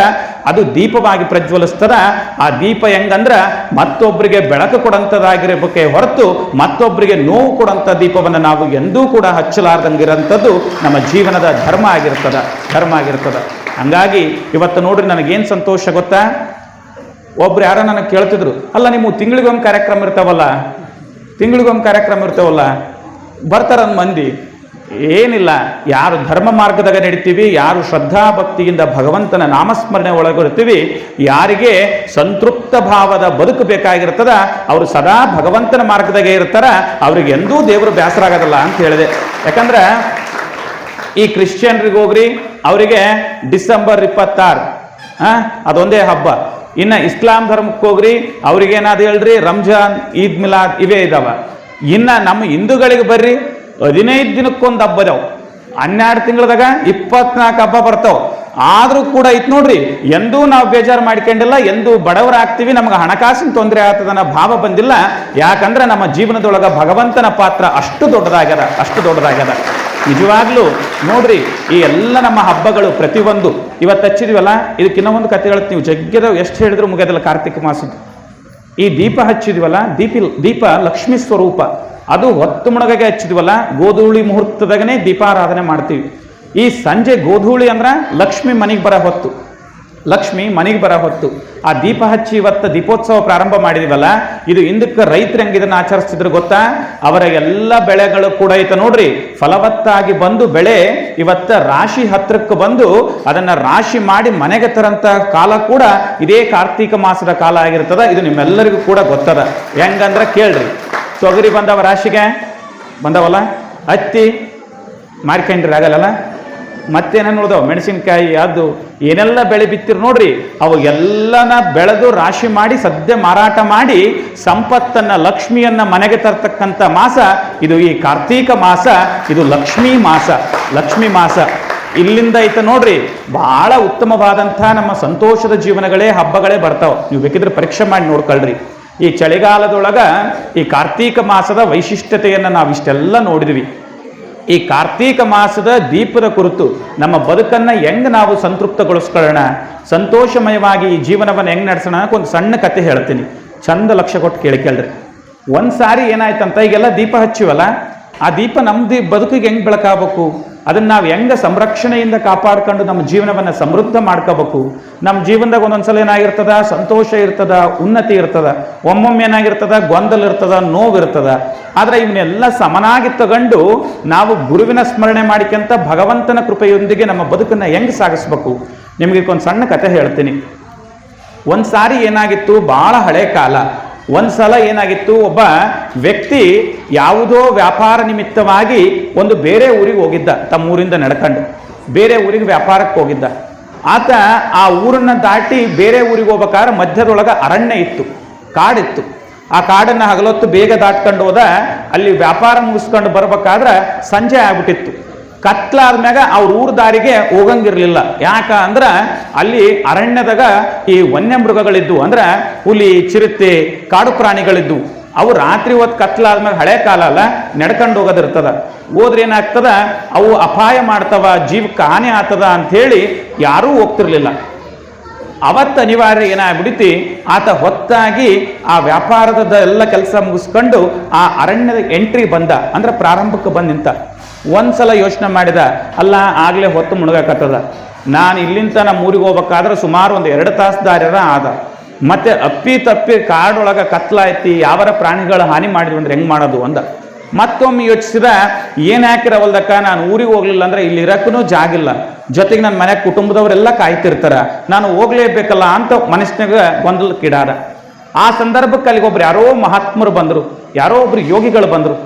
ಅದು ದೀಪವಾಗಿ ಪ್ರಜ್ವಲಿಸ್ತದ. ಆ ದೀಪ ಹೆಂಗಂದ್ರೆ ಮತ್ತೊಬ್ಬರಿಗೆ ಬೆಳಕು ಕೊಡಂತದಾಗಿರಬೇಕೆ ಹೊರತು ಮತ್ತೊಬ್ಬರಿಗೆ ನೋವು ಕೊಡಂತ ದೀಪವನ್ನು ನಾವು ಎಂದೂ ಕೂಡ ಹಚ್ಚಲಾರ್ದಂಗಿರೋಂಥದ್ದು ನಮ್ಮ ಜೀವನದ ಧರ್ಮ ಆಗಿರ್ತದ ಧರ್ಮ ಆಗಿರ್ತದ. ಹಂಗಾಗಿ ಇವತ್ತು ನೋಡ್ರಿ ನನಗೇನು ಸಂತೋಷ ಗೊತ್ತಾ? ಒಬ್ರು ಯಾರೋ ನನಗೆ ಕೇಳ್ತಿದ್ರು, ಅಲ್ಲ, ನಿಮ್ಮ ತಿಂಗಳಿಗೊಂದು ಕಾರ್ಯಕ್ರಮ ಇರ್ತಾವಲ್ಲ ತಿಂಗಳಿಗೊಮ್ಮೆ ಕಾರ್ಯಕ್ರಮ ಇರ್ತೇವಲ್ಲ ಬರ್ತಾರ ಮಂದಿ. ಏನಿಲ್ಲ, ಯಾರು ಧರ್ಮ ಮಾರ್ಗದಾಗ ನಡಿತೀವಿ, ಯಾರು ಶ್ರದ್ಧಾ ಭಕ್ತಿಯಿಂದ ಭಗವಂತನ ನಾಮಸ್ಮರಣೆ ಒಳಗಿರ್ತೀವಿ ಯಾರಿಗೆ ಸಂತೃಪ್ತ ಭಾವದ ಬದುಕು ಬೇಕಾಗಿರ್ತದ ಅವರು ಸದಾ ಭಗವಂತನ ಮಾರ್ಗದಾಗೆ ಇರ್ತಾರ, ಅವ್ರಿಗೆ ಎಂದೂ ದೇವರು ಬೇಸರ ಆಗೋದಲ್ಲ ಅಂತ ಹೇಳಿದೆ. ಯಾಕಂದ್ರೆ, ಈ ಕ್ರಿಶ್ಚಿಯನ್ರಿಗೆ ಹೋಗ್ರಿ ಅವರಿಗೆ ಡಿಸೆಂಬರ್ ಇಪ್ಪತ್ತಾರು ಅದೊಂದೇ ಹಬ್ಬ. ಇನ್ನ ಇಸ್ಲಾಂ ಧರ್ಮಕ್ಕೆ ಹೋಗ್ರಿ, ಅವ್ರಿಗೇನಾದ್ರು ಹೇಳ್ರಿ, ರಂಜಾನ್, ಈದ್ ಮಿಲಾದ್ ಇವೇ ಇದಾವ. ಇನ್ನ ನಮ್ಮ ಹಿಂದೂಗಳಿಗೆ ಬರ್ರಿ, ಹದಿನೈದು ದಿನಕ್ಕೊಂದು ಹಬ್ಬ ಅದಾವ. ಹನ್ನೆರಡು ತಿಂಗಳದಾಗ ಇಪ್ಪತ್ನಾಲ್ಕು ಹಬ್ಬ ಬರ್ತಾವ. ಆದರೂ ಕೂಡ ಇತ್ತು ನೋಡ್ರಿ, ಎಂದೂ ನಾವು ಬೇಜಾರು ಮಾಡ್ಕೊಂಡಿಲ್ಲ, ಎಂದೂ ಬಡವರಾಗ್ತೀವಿ ನಮ್ಗೆ ಹಣಕಾಸಿನ ತೊಂದರೆ ಆಗ್ತದ ಅನ್ನೋ ಭಾವ ಬಂದಿಲ್ಲ. ಯಾಕಂದ್ರೆ ನಮ್ಮ ಜೀವನದೊಳಗ ಭಗವಂತನ ಪಾತ್ರ ಅಷ್ಟು ದೊಡ್ಡದಾಗ್ಯದ ಅಷ್ಟು ದೊಡ್ಡದಾಗ್ಯದ. ನಿಜವಾಗ್ಲೂ ನೋಡ್ರಿ, ಈ ಎಲ್ಲ ನಮ್ಮ ಹಬ್ಬಗಳು ಪ್ರತಿಯೊಂದು ಇವತ್ತು ಹಚ್ಚಿದ್ವಲ್ಲ ಇದಕ್ಕಿನ್ನ ಒಂದು ಕತೆ ಹೇಳುತ್ತೆ. ನೀವು ಜಗ್ಗದ ಎಷ್ಟು ಹೇಳಿದ್ರು ಮುಗಿಯೋದಿಲ್ಲ ಕಾರ್ತಿಕ ಮಾಸದ್ದು. ಈ ದೀಪ ಹಚ್ಚಿದ್ವಲ್ಲ, ದೀಪ ದೀಪ ಲಕ್ಷ್ಮಿ ಸ್ವರೂಪ. ಅದು ಹೊತ್ತು ಮುಣಗಾಗೆ ಹಚ್ಚಿದ್ವಲ್ಲ, ಗೋಧೂಳಿ ಮುಹೂರ್ತದಾಗನೇ ದೀಪಾರಾಧನೆ ಮಾಡ್ತೀವಿ. ಈ ಸಂಜೆ ಗೋಧೂಳಿ ಅಂದ್ರೆ ಲಕ್ಷ್ಮಿ ಮನೆಗೆ ಬರೋ ಹೊತ್ತು. ಲಕ್ಷ್ಮಿ ಮನೆಗೆ ಬರೋ ಹೊತ್ತು. ಆ ದೀಪ ಹಚ್ಚಿ ಇವತ್ತು ದೀಪೋತ್ಸವ ಪ್ರಾರಂಭ ಮಾಡಿದೀವಲ್ಲ, ಇದು ಹಿಂದಕ್ಕೆ ರೈತರು ಹೆಂಗೆ ಇದನ್ನು ಆಚರಿಸ್ತಿದ್ರು ಗೊತ್ತಾ? ಅವರ ಎಲ್ಲ ಬೆಳೆಗಳು ಕೂಡ ಐತೆ ನೋಡ್ರಿ, ಫಲವತ್ತಾಗಿ ಬಂದು ಬೆಳೆ ಇವತ್ತ ರಾಶಿ ಹತ್ರಕ್ಕೆ ಬಂದು ಅದನ್ನ ರಾಶಿ ಮಾಡಿ ಮನೆಗೆ ತರಂತ ಕಾಲ ಕೂಡ ಇದೇ ಕಾರ್ತೀಕ ಮಾಸದ ಕಾಲ ಆಗಿರ್ತದ. ಇದು ನಿಮ್ಮೆಲ್ಲರಿಗೂ ಕೂಡ ಗೊತ್ತದ. ಹೆಂಗಂದ್ರೆ ಕೇಳ್ರಿ, ತೊಗರಿ ಬಂದವ ರಾಶಿಗೆ? ಬಂದವಲ್ಲ? ಹತ್ತಿ ಮಾರ್ಕೊಂಡ್ರಿ ಆಗಲ್ಲಲ್ಲ? ಮತ್ತೇನೇನು ಉಳ್ದವ ಮೆಣಸಿನ್ಕಾಯಿ, ಅದು ಏನೆಲ್ಲ ಬೆಳೆ ಬಿತ್ತಿರು ನೋಡ್ರಿ, ಅವು ಎಲ್ಲನ ಬೆಳೆದು ರಾಶಿ ಮಾಡಿ, ಸದ್ಯ ಮಾರಾಟ ಮಾಡಿ, ಸಂಪತ್ತನ್ನ, ಲಕ್ಷ್ಮಿಯನ್ನ ಮನೆಗೆ ತರ್ತಕ್ಕಂಥ ಮಾಸ, ಇದು ಈ ಕಾರ್ತೀಕ ಮಾಸ, ಇದು ಲಕ್ಷ್ಮೀ ಮಾಸ ಲಕ್ಷ್ಮೀ ಮಾಸ. ಇಲ್ಲಿಂದ ಐತ ನೋಡ್ರಿ ಬಹಳ ಉತ್ತಮವಾದಂಥ ನಮ್ಮ ಸಂತೋಷದ ಜೀವನಗಳೇ, ಹಬ್ಬಗಳೇ ಬರ್ತಾವೆ. ನೀವು ಬೇಕಿದ್ರೆ ಪರೀಕ್ಷೆ ಮಾಡಿ ನೋಡ್ಕೊಳ್ರಿ. ಈ ಚಳಿಗಾಲದೊಳಗ ಈ ಕಾರ್ತೀಕ ಮಾಸದ ವೈಶಿಷ್ಟ್ಯತೆಯನ್ನು ನಾವಿಷ್ಟೆಲ್ಲ ನೋಡಿದ್ವಿ. ಈ ಕಾರ್ತೀಕ ಮಾಸದ ದೀಪದ ಕುರಿತು ನಮ್ಮ ಬದುಕನ್ನು ಹೆಂಗ್ ನಾವು ಸಂತೃಪ್ತಗೊಳಿಸ್ಕೊಳ್ಳೋಣ? ಸಂತೋಷಮಯವಾಗಿ ಈ ಜೀವನವನ್ನು ಹೆಂಗ್ ನಡೆಸೋಣ ಒಂದು ಸಣ್ಣ ಕತೆ ಹೇಳ್ತೀನಿ. ಚಂದ ಲಕ್ಷ ಕೊಟ್ಟು ಕೇಳಿಕೇಳ್ರಿ ಒಂದು ಸಾರಿ ಏನಾಯ್ತಂತ? ಈಗೆಲ್ಲ ದೀಪ ಹಚ್ಚಿವಲ್ಲ? ಆ ದೀಪ ನಮ್ಮದು ಬದುಕಿಗೆ ಹೆಂಗ್ ಬೆಳಕಾಗಬೇಕು? ಅದನ್ನ ನಾವು ಹೆಂಗ ಸಂರಕ್ಷಣೆಯಿಂದ ಕಾಪಾಡ್ಕೊಂಡು ನಮ್ಮ ಜೀವನವನ್ನ ಸಮೃದ್ಧ ಮಾಡ್ಕೋಬೇಕು. ನಮ್ಮ ಜೀವನದಾಗ ಒಂದೊಂದ್ಸಲ ಏನಾಗಿರ್ತದ? ಸಂತೋಷ ಇರ್ತದ, ಉನ್ನತಿ ಇರ್ತದ, ಒಮ್ಮೊಮ್ಮೆ ಏನಾಗಿರ್ತದ? ಗೊಂದಲ ಇರ್ತದ, ನೋವು ಇರ್ತದ. ಆದ್ರೆ ಇವನ್ನೆಲ್ಲ ಸಮನಾಗಿ ತಗೊಂಡು ನಾವು ಗುರುವಿನ ಸ್ಮರಣೆ ಮಾಡಿಕೊಂತ ಭಗವಂತನ ಕೃಪೆಯೊಂದಿಗೆ ನಮ್ಮ ಬದುಕನ್ನ ಹೆಂಗ್ ಸಾಗಿಸ್ಬೇಕು? ನಿಮಗೆ ಒಂದು ಸಣ್ಣ ಕತೆ ಹೇಳ್ತೀನಿ. ಒಂದ್ ಸಾರಿ ಏನಾಗಿತ್ತು? ಬಹಳ ಹಳೆ ಕಾಲ. ಒಂದ್ ಸಲ ಏನಾಗಿತ್ತು? ಒಬ್ಬ ವ್ಯಕ್ತಿ ಯಾವುದೋ ವ್ಯಾಪಾರ ನಿಮಿತ್ತವಾಗಿ ಒಂದು ಬೇರೆ ಊರಿಗೆ ಹೋಗಿದ್ದ, ತಮ್ಮ ಊರಿಂದ ನಡ್ಕೊಂಡು. ಬೇರೆ ಊರಿಗೆ ವ್ಯಾಪಾರಕ್ಕೆ ಹೋಗಿದ್ದ. ಆತ ಆ ಊರನ್ನು ದಾಟಿ ಬೇರೆ ಊರಿಗೆ ಹೋಗ್ಬೇಕಾದ್ರೆ ಮಧ್ಯದೊಳಗೆ ಅರಣ್ಯ ಇತ್ತು, ಕಾಡಿತ್ತು. ಆ ಕಾಡನ್ನು ಹಗಲೊತ್ತು ಬೇಗ ದಾಟ್ಕೊಂಡು ಹೋದ, ಅಲ್ಲಿ ವ್ಯಾಪಾರ ಮುಗಿಸ್ಕೊಂಡು ಬರ್ಬೇಕಾದ್ರೆ ಸಂಜೆ ಆಗ್ಬಿಟ್ಟಿತ್ತು. ಕತ್ಲಾದ್ಮ್ಯಾಗ ಅವ್ರ ಊರ ದಾರಿಗೆ ಹೋಗಂಗಿರ್ಲಿಲ್ಲ. ಯಾಕ ಅಂದ್ರ ಅಲ್ಲಿ ಅರಣ್ಯದಾಗ ಈ ವನ್ಯ ಮೃಗಗಳಿದ್ದು ಅಂದ್ರ ಹುಲಿ, ಚಿರತೆ, ಕಾಡು ಪ್ರಾಣಿಗಳಿದ್ದು ಅವು ರಾತ್ರಿ ಹೊತ್ತು ಕತ್ಲಾದ್ಮ್ಯಾಗ ಹಳೆ ಕಾಲ ಅಲ್ಲ, ನಡ್ಕೊಂಡು ಹೋಗೋದಿರ್ತದ. ಹೋದ್ರೆ ಏನಾಗ್ತದ? ಅವು ಅಪಾಯ ಮಾಡ್ತವ, ಜೀವಕ್ಕೆ ಹಾನಿ ಆಗ್ತದ ಅಂತ ಹೇಳಿ ಯಾರೂ ಹೋಗ್ತಿರ್ಲಿಲ್ಲ. ಅವತ್ತು ಅನಿವಾರ್ಯ ಏನಾಗ್ಬಿಡುತ್ತಿ ಆತ ಹೊತ್ತಾಗಿ ಆ ವ್ಯಾಪಾರದ ಎಲ್ಲ ಕೆಲಸ ಮುಗಿಸ್ಕೊಂಡು ಆ ಅರಣ್ಯದ ಎಂಟ್ರಿ ಬಂದ, ಅಂದ್ರೆ ಪ್ರಾರಂಭಕ್ಕೆ ಬಂದ ನಿಂತ. ಒಂದ್ಸಲ ಯೋಚನೆ ಮಾಡಿದ, ಅಲ್ಲ, ಆಗ್ಲೇ ಹೊತ್ತು ಮುಳುಗಾಕತ್ತದ. ನಾನು ಇಲ್ಲಿಂದ ನಮ್ಮ ಊರಿಗೆ ಹೋಗ್ಬೇಕಾದ್ರೆ ಸುಮಾರು ಒಂದು ಎರಡು ತಾಸು ದಾರ್ಯರ ಆದ. ಮತ್ತೆ ಅಪ್ಪಿ ತಪ್ಪಿ ಕಾಡೊಳಗ ಕತ್ಲಾಯ್ತಿ, ಯಾವರ ಪ್ರಾಣಿಗಳ ಹಾನಿ ಮಾಡಿದ್ವಿ ಅಂದ್ರೆ ಹೆಂಗ್ ಮಾಡೋದು ಅಂದ. ಮತ್ತೊಮ್ಮೆ ಯೋಚಿಸಿದ, ಏನ್ ಹಾಕಿರವಲ್ದಕ್ಕ ನಾನು ಊರಿಗೆ ಹೋಗ್ಲಿಲ್ಲ ಅಂದ್ರೆ ಇಲ್ಲಿ ಇರೋಕ್ಕೂ ಜಾಗಿಲ್ಲ ಜೊತೆಗೆ ನನ್ನ ಮನೆ ಕುಟುಂಬದವರೆಲ್ಲ ಕಾಯ್ತಿರ್ತಾರೆ. ನಾನು ಹೋಗ್ಲೇಬೇಕಲ್ಲ ಅಂತ ಮನಸ್ಸಿನಾಗ ಕಿಡಾರ. ಆ ಸಂದರ್ಭಕ್ಕೆ ಅಲ್ಲಿಗೆ ಒಬ್ರು ಯಾರೋ ಮಹಾತ್ಮರು ಬಂದರು. ಯಾರೋ ಒಬ್ರು ಯೋಗಿಗಳು ಬಂದರು.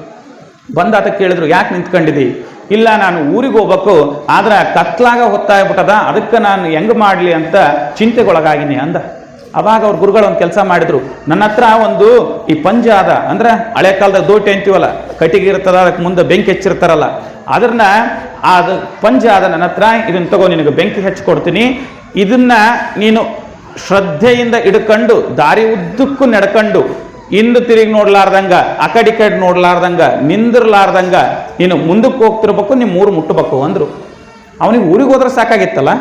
ಬಂದಾತ ಕೇಳಿದ್ರು, ಯಾಕೆ ನಿಂತ್ಕೊಂಡಿದ್ದಿ ಇಲ್ಲ, ನಾನು ಊರಿಗೆ ಹೋಗ್ಬೇಕು, ಆದ್ರೆ ಕತ್ಲಾಗ ಹೊತ್ತಾಗ್ಬಿಟ್ಟದ, ಅದಕ್ಕೆ ನಾನು ಹೆಂಗ್ ಮಾಡ್ಲಿ ಅಂತ ಚಿಂತೆಗೊಳಗಾಗಿನಿ ಅಂದ. ಅವಾಗ ಅವ್ರ ಗುರುಗಳು ಒಂದು ಕೆಲಸ ಮಾಡಿದ್ರು. ನನ್ನ ಹತ್ರ ಒಂದು ಈ ಪಂಜ ಅದ. ಅಂದ್ರೆ ಹಳೆ ಕಾಲದ ದೋಟೆ ಅಂತೀವಲ್ಲ, ಕಟ್ಟಿಗೆ ಇರ್ತದ ಅದಕ್ಕೆ ಮುಂದೆ ಬೆಂಕಿ ಹಚ್ಚಿರ್ತಾರಲ್ಲ. ಅದನ್ನ ಆ ಪಂಜ ಅದ ನನ್ನ ಹತ್ರ ಇದನ್ನ ತಗೋ, ನಿನಗೆ ಬೆಂಕಿ ಹಚ್ಚಿಕೊಡ್ತೀನಿ ಇದನ್ನ ನೀನು ಶ್ರದ್ಧೆಯಿಂದ ಹಿಡ್ಕೊಂಡು, ದಾರಿ ಉದ್ದಕ್ಕೂ ನಡ್ಕೊಂಡು, ಇಂದು ತಿರುಗಿ ನೋಡ್ಲಾರ್ದಂಗ ಆ ಕಡೆ ಕಡೆ ನೋಡ್ಲಾರ್ದಂಗ, ನಿಂದಿರ್ಲಾರ್ದಂಗ, ನೀನು ಮುಂದಕ್ಕೆ ಹೋಗ್ತಿರ್ಬೇಕು ನಿಮ್ಮ ಊರು ಮುಟ್ಟಬೇಕು ಅಂದರು. ಅವನಿಗೆ ಊರಿಗೆ ಹೋದ್ರೆ ಸಾಕಾಗಿತ್ತಲ್ಲ?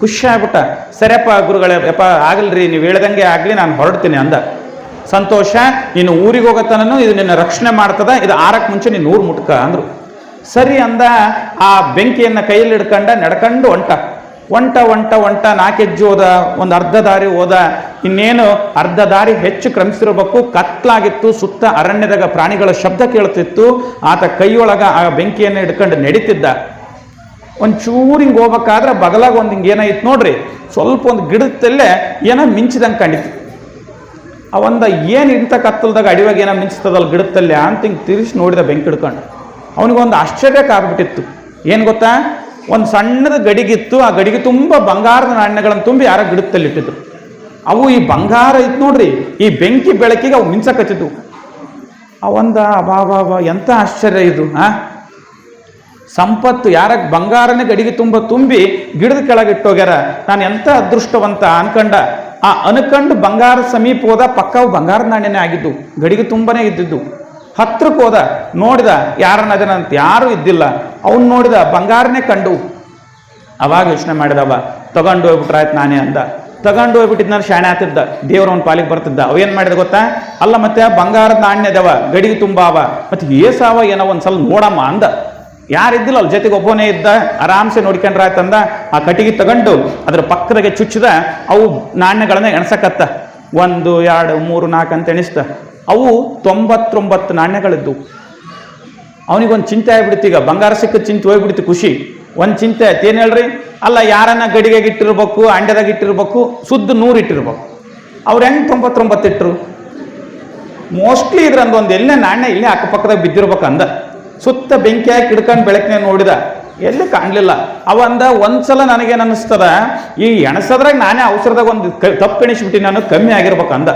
ಖುಷಿ ಆಗ್ಬಿಟ್ಟ. ಸರಿಯಪ್ಪ ಗುರುಗಳೇ, ಯಪ್ಪ ಆಗಲ್ರಿ, ನೀವು ಹೇಳ್ದಂಗೆ ಆಗಲಿ, ನಾನು ಹೊರಡ್ತೀನಿ ಅಂದ. ಸಂತೋಷ, ನೀನು ಊರಿಗೆ ಹೋಗತ್ತನೂ ಇದು ನಿನ್ನ ರಕ್ಷಣೆ ಮಾಡ್ತದ, ಇದು ಆರಕ್ಕೆ ಮುಂಚೆ ನೀನು ಊರು ಮುಟ್ಕ ಅಂದರು. ಸರಿ ಅಂದ, ಆ ಬೆಂಕಿಯನ್ನು ಕೈಯಲ್ಲಿ ಹಿಡ್ಕಂಡ ನಡ್ಕಂಡು ಒಂಟ. ಒಂಟ ಒಂಟ ಒಂಟ ನಾಲ್ಕೆಜ್ಜು ಹೋದ, ಒಂದು ಅರ್ಧ ದಾರಿ ಹೋದ. ಇನ್ನೇನು ಅರ್ಧ ದಾರಿ ಹೆಚ್ಚು ಕ್ರಮಿಸಿರಬೇಕು, ಕತ್ಲಾಗಿತ್ತು, ಸುತ್ತ ಅರಣ್ಯದಾಗ ಪ್ರಾಣಿಗಳ ಶಬ್ದ ಕೇಳ್ತಿತ್ತು ಆತ ಕೈಯೊಳಗ ಆ ಬೆಂಕಿಯನ್ನು ಹಿಡ್ಕೊಂಡು ನಡೀತಿದ್ದ. ಒಂಚೂರು ಹಿಂಗೆ ಹೋಗ್ಬೇಕಾದ್ರೆ ಬಗಲಾಗ ಒಂದು ಹಿಂಗೆ ಏನಾಯ್ತು ನೋಡ್ರಿ. ಸ್ವಲ್ಪ ಒಂದು ಗಿಡದಲ್ಲೇ ಏನೋ ಮಿಂಚಿದಂಗೆ ಕಂಡಿತ್ತು ಅವಂದ ಏನು ಇಂಥ ಕತ್ತಲ್ದಾಗ ಅಡಿವಾಗ ಏನೋ ಮಿಂಚ್ತದಲ್ಲ ಗಿಡದಲ್ಲೇ ಅಂತ ಹಿಂಗೆ ತಿರ್ಸಿ ನೋಡಿದ ಬೆಂಕಿ ಹಿಡ್ಕೊಂಡು ಅವನಿಗೊಂದು ಆಶ್ಚರ್ಯ ಆಗ್ಬಿಟ್ಟಿತ್ತು ಏನು ಗೊತ್ತಾ? ಒಂದು ಸಣ್ಣದ ಗಡಿಗಿತ್ತು, ಆ ಗಡಿಗೆ ತುಂಬ ಬಂಗಾರದ ನಾಣ್ಯಗಳನ್ನು ತುಂಬಿ ಯಾರೋ ಗಿಡದಲ್ಲಿಟ್ಟಿದ್ರು ಅವು ಈ ಬಂಗಾರ ಇತ್ತು ನೋಡ್ರಿ, ಈ ಬೆಂಕಿ ಬೆಳಕಿಗೆ ಅವು ಮಿಂಚಕತ್ತಿದ್ವು. ಅವಂದ ಅಬಾಬಾಬಾ ಎಂಥ ಆಶ್ಚರ್ಯ ಇದು, ಆ? ಸಂಪತ್ತು ಯಾರ ಬಂಗಾರನೇ ಗಡಿಗೆ ತುಂಬ ತುಂಬಿ ಗಿಡದ ಕೆಳಗಿಟ್ಟೋಗ್ಯಾರ ನಾನು ಎಂಥ ಅದೃಷ್ಟವಂತ ಅನ್ಕಂಡ, ಆ ಅನ್ಕಂಡು ಬಂಗಾರ ಸಮೀಪ ಹೋದ ಪಕ್ಕವು ಬಂಗಾರ ನಾಣ್ಯನೇ ಆಗಿದ್ದು, ಗಡಿಗೆ ತುಂಬನೇ ಇದ್ದಿದ್ದು. ಹತ್ರಕ್ಕೆ ಹೋದ, ನೋಡಿದ ಯಾರನ್ನ ಅದನಂತ ಯಾರೂ ಇದ್ದಿಲ್ಲ. ಅವನು ನೋಡಿದ ಬಂಗಾರನೇ ಕಂಡು. ಅವಾಗ ಯೋಚನೆ ಮಾಡಿದವ, ತಗೊಂಡು ಹೋಗ್ಬಿಟ್ರಾಯ್ತು ನಾನೇ ಅಂದ. ತಗೊಂಡು ಹೋಗ್ಬಿಟ್ಟಿದ್ ನಾನು ಶಾಣೆ ಆತಿದ್ದ, ದೇವ್ರ ಕಾಲಿಗೆ ಪಾಲಿಗೆ ಬರ್ತಿದ್ದ. ಅವ ಏನ್ ಮಾಡಿದ ಗೊತ್ತಾ? ಅಲ್ಲ ಮತ್ತೆ ಬಂಗಾರದ ನಾಣ್ಯದವ ಗಡಿಗೆ ತುಂಬ ಅವ ಮತ್ತೆ ಏಸಾವ ಏನೋ ಒಂದ್ಸಲ ನೋಡಮ್ಮ ಅಂದ. ಯಾರಿದ್ದಿಲ್ಲ ಅಲ್ಲಿ ಜೊತೆಗೆ ಒಬ್ಬನೇ ಇದ್ದ, ಆರಾಮ್ಸೆ ನೋಡ್ಕೊಂಡ್ರಾಯ್ತಂದ, ಆ ಕಟ್ಟಿಗೆ ತಗೊಂಡು ಅದ್ರ ಪಕ್ಕದಾಗೆ ಚುಚ್ಚಿದ, ಅವು ನಾಣ್ಯಗಳನ್ನ ಎಣಸಕತ್ತ. ಒಂದು, ಎರಡು, ಮೂರು, ನಾಲ್ಕು ಅಂತ ಎಣಿಸ್ತ. ಅವು ತೊಂಬತ್ತೊಂಬತ್ತು ನಾಣ್ಯಗಳಿದ್ದು ಅವನಿಗೊಂದು ಚಿಂತೆ ಈಗ, ಬಂಗಾರ ಸಿಕ್ಕ ಚಿಂತೆ ಹೋಗ್ಬಿಡ್ತು ಖುಷಿ. ಒಂದು ಚಿಂತೆ ಏನು ಹೇಳ್ರಿ? ಅಲ್ಲ, ಯಾರನ್ನ ಗಡಿಗೆ ಇಟ್ಟಿರ್ಬೇಕು, ಅಂಡ್ಯದಾಗ ಇಟ್ಟಿರ್ಬೇಕು, ಸುದ್ದು ನೂರು ಇಟ್ಟಿರ್ಬೇಕು. ಅವ್ರು ಹೆಂಗೆ ತೊಂಬತ್ತೊಂಬತ್ತು ಇಟ್ಟರು ಮೋಸ್ಟ್ಲಿ ಇದ್ರಂದು ಒಂದು ಎಲ್ಲೇ ನಾಣ್ಯ ಇಲ್ಲೇ ಅಕ್ಕಪಕ್ಕದಾಗ ಬಿದ್ದಿರ್ಬೇಕು ಅಂದ ಸುತ್ತ ಬೆಂಕಿ ಹಾಕಿ ಹಿಡ್ಕೊಂಡು ಬೆಳಕಿನ ನೋಡಿದ. ಎಲ್ಲಿ ಕಾಣಲಿಲ್ಲ. ಅವಂದ ಒಂದ್ಸಲ ನನಗೇನು ಅನ್ನಿಸ್ತದ ಈ ಎಣಸದ್ರಾಗ ನಾನೇ ಅವಸರದಾಗ ಒಂದು ತಪ್ಪು ಎಣಿಸ್ಬಿಟ್ಟು ನಾನು ಕಮ್ಮಿ ಆಗಿರ್ಬೇಕು ಅಂದ.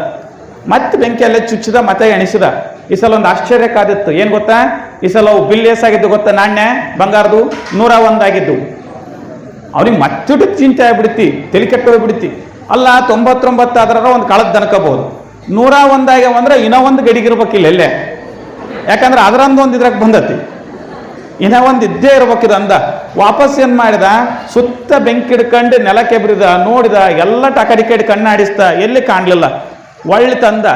ಮತ್ತೆ ಬೆಂಕಿಯಲ್ಲೇ ಚುಚ್ಚಿದ, ಮತ್ತೆ ಎಣಿಸಿದ. ಈ ಸಲ ಒಂದು ಆಶ್ಚರ್ಯ ಕಾದಿತ್ತು. ಏನು ಗೊತ್ತಾ? ಈ ಸಲ ಅವು ಬಿಲ್ ಗೊತ್ತಾ ನಾಣ್ಯ? ಬಂಗಾರದು? ನೂರ ಒಂದಾಗಿದ್ದು ಅವ್ನಿಗೆ ಮತ್ತಿಟ್ಟು ಚಿಂತೆ ಆಗ್ಬಿಡ್ತಿ, ತಲೆ ಕೆಟ್ಟು ಹೋಗ್ಬಿಡ್ತಿ. ಅಲ್ಲ, ತೊಂಬತ್ತೊಂಬತ್ತು ಅದರ ಒಂದು ಕಳದ ದನಕಬಹುದು ನೂರ ಒಂದಾಗ್ಯಾವ ಅಂದ್ರೆ ಇನ್ನೂ ಒಂದು ಗಡಿಗಿರ್ಬೇಕಿಲ್ಲ ಎಲ್ಲೇ ಯಾಕಂದ್ರೆ ಅದರಂದು ಒಂದು ಇದ್ರಾಗ ಬಂದತಿ. ಇನ್ನ ಒಂದು ಇದ್ದೇ ಇರ್ಬೇಕಿದು ಅಂದ ವಾಪಸ್ ಏನು ಮಾಡಿದ? ಸುತ್ತ ಬೆಂಕಿ ಹಿಡ್ಕೊಂಡು ನೆಲಕ್ಕೆ ಬಿರಿದ, ನೋಡಿದ, ಎಲ್ಲ ಟಕಡಿ ಕಡಿ ಕಣ್ಣಾಡಿಸ್ದ. ಎಲ್ಲಿ ಕಾಣಲಿಲ್ಲ? ಒಳ್ಳೆ ತಂದ.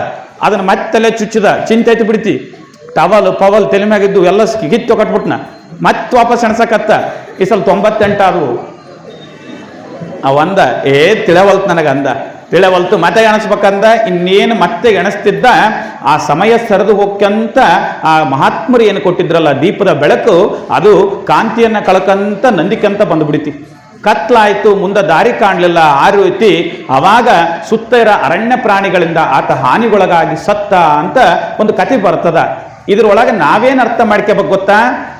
ಅದನ್ನ ಮತ್ತಲ್ಲೇ ಚುಚ್ಚಿದ. ಚಿಂತೆ ಐತಿ ಬಿಡ್ತಿ. ಟವಲ್, ಪವಲ್ ತಲೆ ಮ್ಯಾಗಿದ್ದು ಎಲ್ಲ ಕಿತ್ತು ಕಟ್ಬಿಟ್ನ. ಮತ್ತೆ ವಾಪಸ್ ಎಣಸಕತ್ತ. ಈ ಸಲ ತೊಂಬತ್ತೆಂಟು ಆದವು ಅವಂದ, ಏ, ತಿಳವಲ್ತು ನನಗೆ ಅಂದ ತಿಳವಲ್ತು. ಮತ್ತೆ ಎಣಸ್ಬೇಕಂದ, ಇನ್ನೇನು ಮತ್ತೆ ಎಣಸ್ತಿದ್ದ, ಆ ಸಮಯ ಸರಿದು ಹೋಗ್ಕಂತ ಆ ಮಹಾತ್ಮರು ಏನು ಕೊಟ್ಟಿದ್ರಲ್ಲ, ದೀಪದ ಬೆಳಕು, ಅದು ಕಾಂತಿಯನ್ನು ಕಳ್ಕಂತ ನಂದಿಕಂತ ಬಂದುಬಿಡಿತಿ. ಕತ್ಲಾಯಿತು, ಮುಂದೆ ದಾರಿ ಕಾಣಲಿಲ್ಲ ಆರೋಯ್ತಿ ಅವಾಗ ಸುತ್ತ ಇರೋ ಅರಣ್ಯ ಪ್ರಾಣಿಗಳಿಂದ ಆತ ಹಾನಿಗೊಳಗಾಗಿ ಸತ್ತ ಅಂತ ಒಂದು ಕತೆ ಬರ್ತದ. ಇದ್ರೊಳಗೆ ನಾವೇನು ಅರ್ಥ ಮಾಡ್ಕೋಬೇಕು ಗೊತ್ತಾ?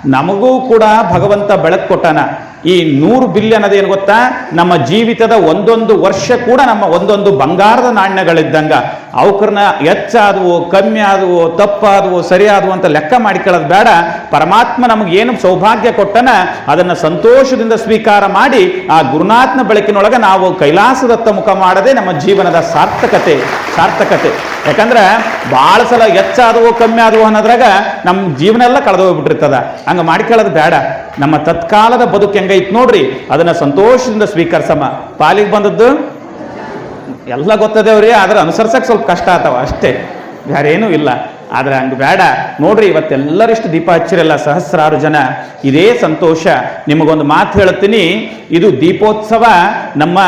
ನಮಗೂ ಕೂಡ ಭಗವಂತ ಬೆಳಕು ಕೊಟ್ಟಾನ. ಈ ನೂರು ಬಿಲಿಯನ್ ಅದೇನು ಗೊತ್ತಾ? ನಮ್ಮ ಜೀವಿತದ ಒಂದೊಂದು ವರ್ಷ ಕೂಡ ನಮ್ಮ ಒಂದೊಂದು ಬಂಗಾರದ ನಾಣ್ಯಗಳಿದ್ದಂಗ. ಅವಕ್ರನ್ನ ಹೆಚ್ಚಾದವು ಕಮ್ಮಿ ಆದವು ತಪ್ಪಾದವು, ಸರಿಯಾದವು ಅಂತ ಲೆಕ್ಕ ಮಾಡಿಕೊಳ್ಳೋದು ಬೇಡ. ಪರಮಾತ್ಮ ನಮಗೆ ಏನು ಸೌಭಾಗ್ಯ ಕೊಟ್ಟನ, ಅದನ್ನು ಸಂತೋಷದಿಂದ ಸ್ವೀಕಾರ ಮಾಡಿ ಆ ಗುರುನಾಥನ ಬೆಳಕಿನೊಳಗೆ ನಾವು ಕೈಲಾಸದತ್ತ ಮುಖ ಮಾಡದೆ ನಮ್ಮ ಜೀವನದ ಸಾರ್ಥಕತೆ ಸಾರ್ಥಕತೆ. ಯಾಕಂದ್ರೆ ಭಾಳ ಸಲ ಹೆಚ್ಚಾದವು ಕಮ್ಮಿ ಆದವು ಅನ್ನೋದ್ರಾಗ ನಮ್ಮ ಜೀವನ ಎಲ್ಲ ಕಳೆದು ಹೋಗ್ಬಿಟ್ಟಿರ್ತದ ಹಂಗ ಮಾಡ್ಕೊಳ್ಳೋದು ಬೇಡ. ನಮ್ಮ ತತ್ಕಾಲದ ಬದುಕು ಹೆಂಗೈತ್ ನೋಡ್ರಿ, ಅದನ್ನ ಸಂತೋಷದಿಂದ ಸ್ವೀಕರಿಸಮ್ಮ ಪಾಲಿಗೆ ಬಂದದ್ದು? ಎಲ್ಲ ಗೊತ್ತದೇವ್ರಿ, ಆದ್ರೆ ಅನುಸರಿಸಕ್ಕೆ ಸ್ವಲ್ಪ ಕಷ್ಟ ಆತವ ಅಷ್ಟೇ. ಯಾರೇನೂ ಇಲ್ಲ. ಆದ್ರೆ ಹಂಗೆ ಬೇಡ. ನೋಡ್ರಿ, ಇವತ್ತೆಲ್ಲರಿಷ್ಟು ದೀಪ ಹಚ್ಚಿರಲ್ಲ ಸಹಸ್ರಾರು ಜನ, ಇದೇ ಸಂತೋಷ. ನಿಮಗೊಂದು ಮಾತು ಹೇಳ್ತೀನಿ, ಇದು ದೀಪೋತ್ಸವ, ನಮ್ಮ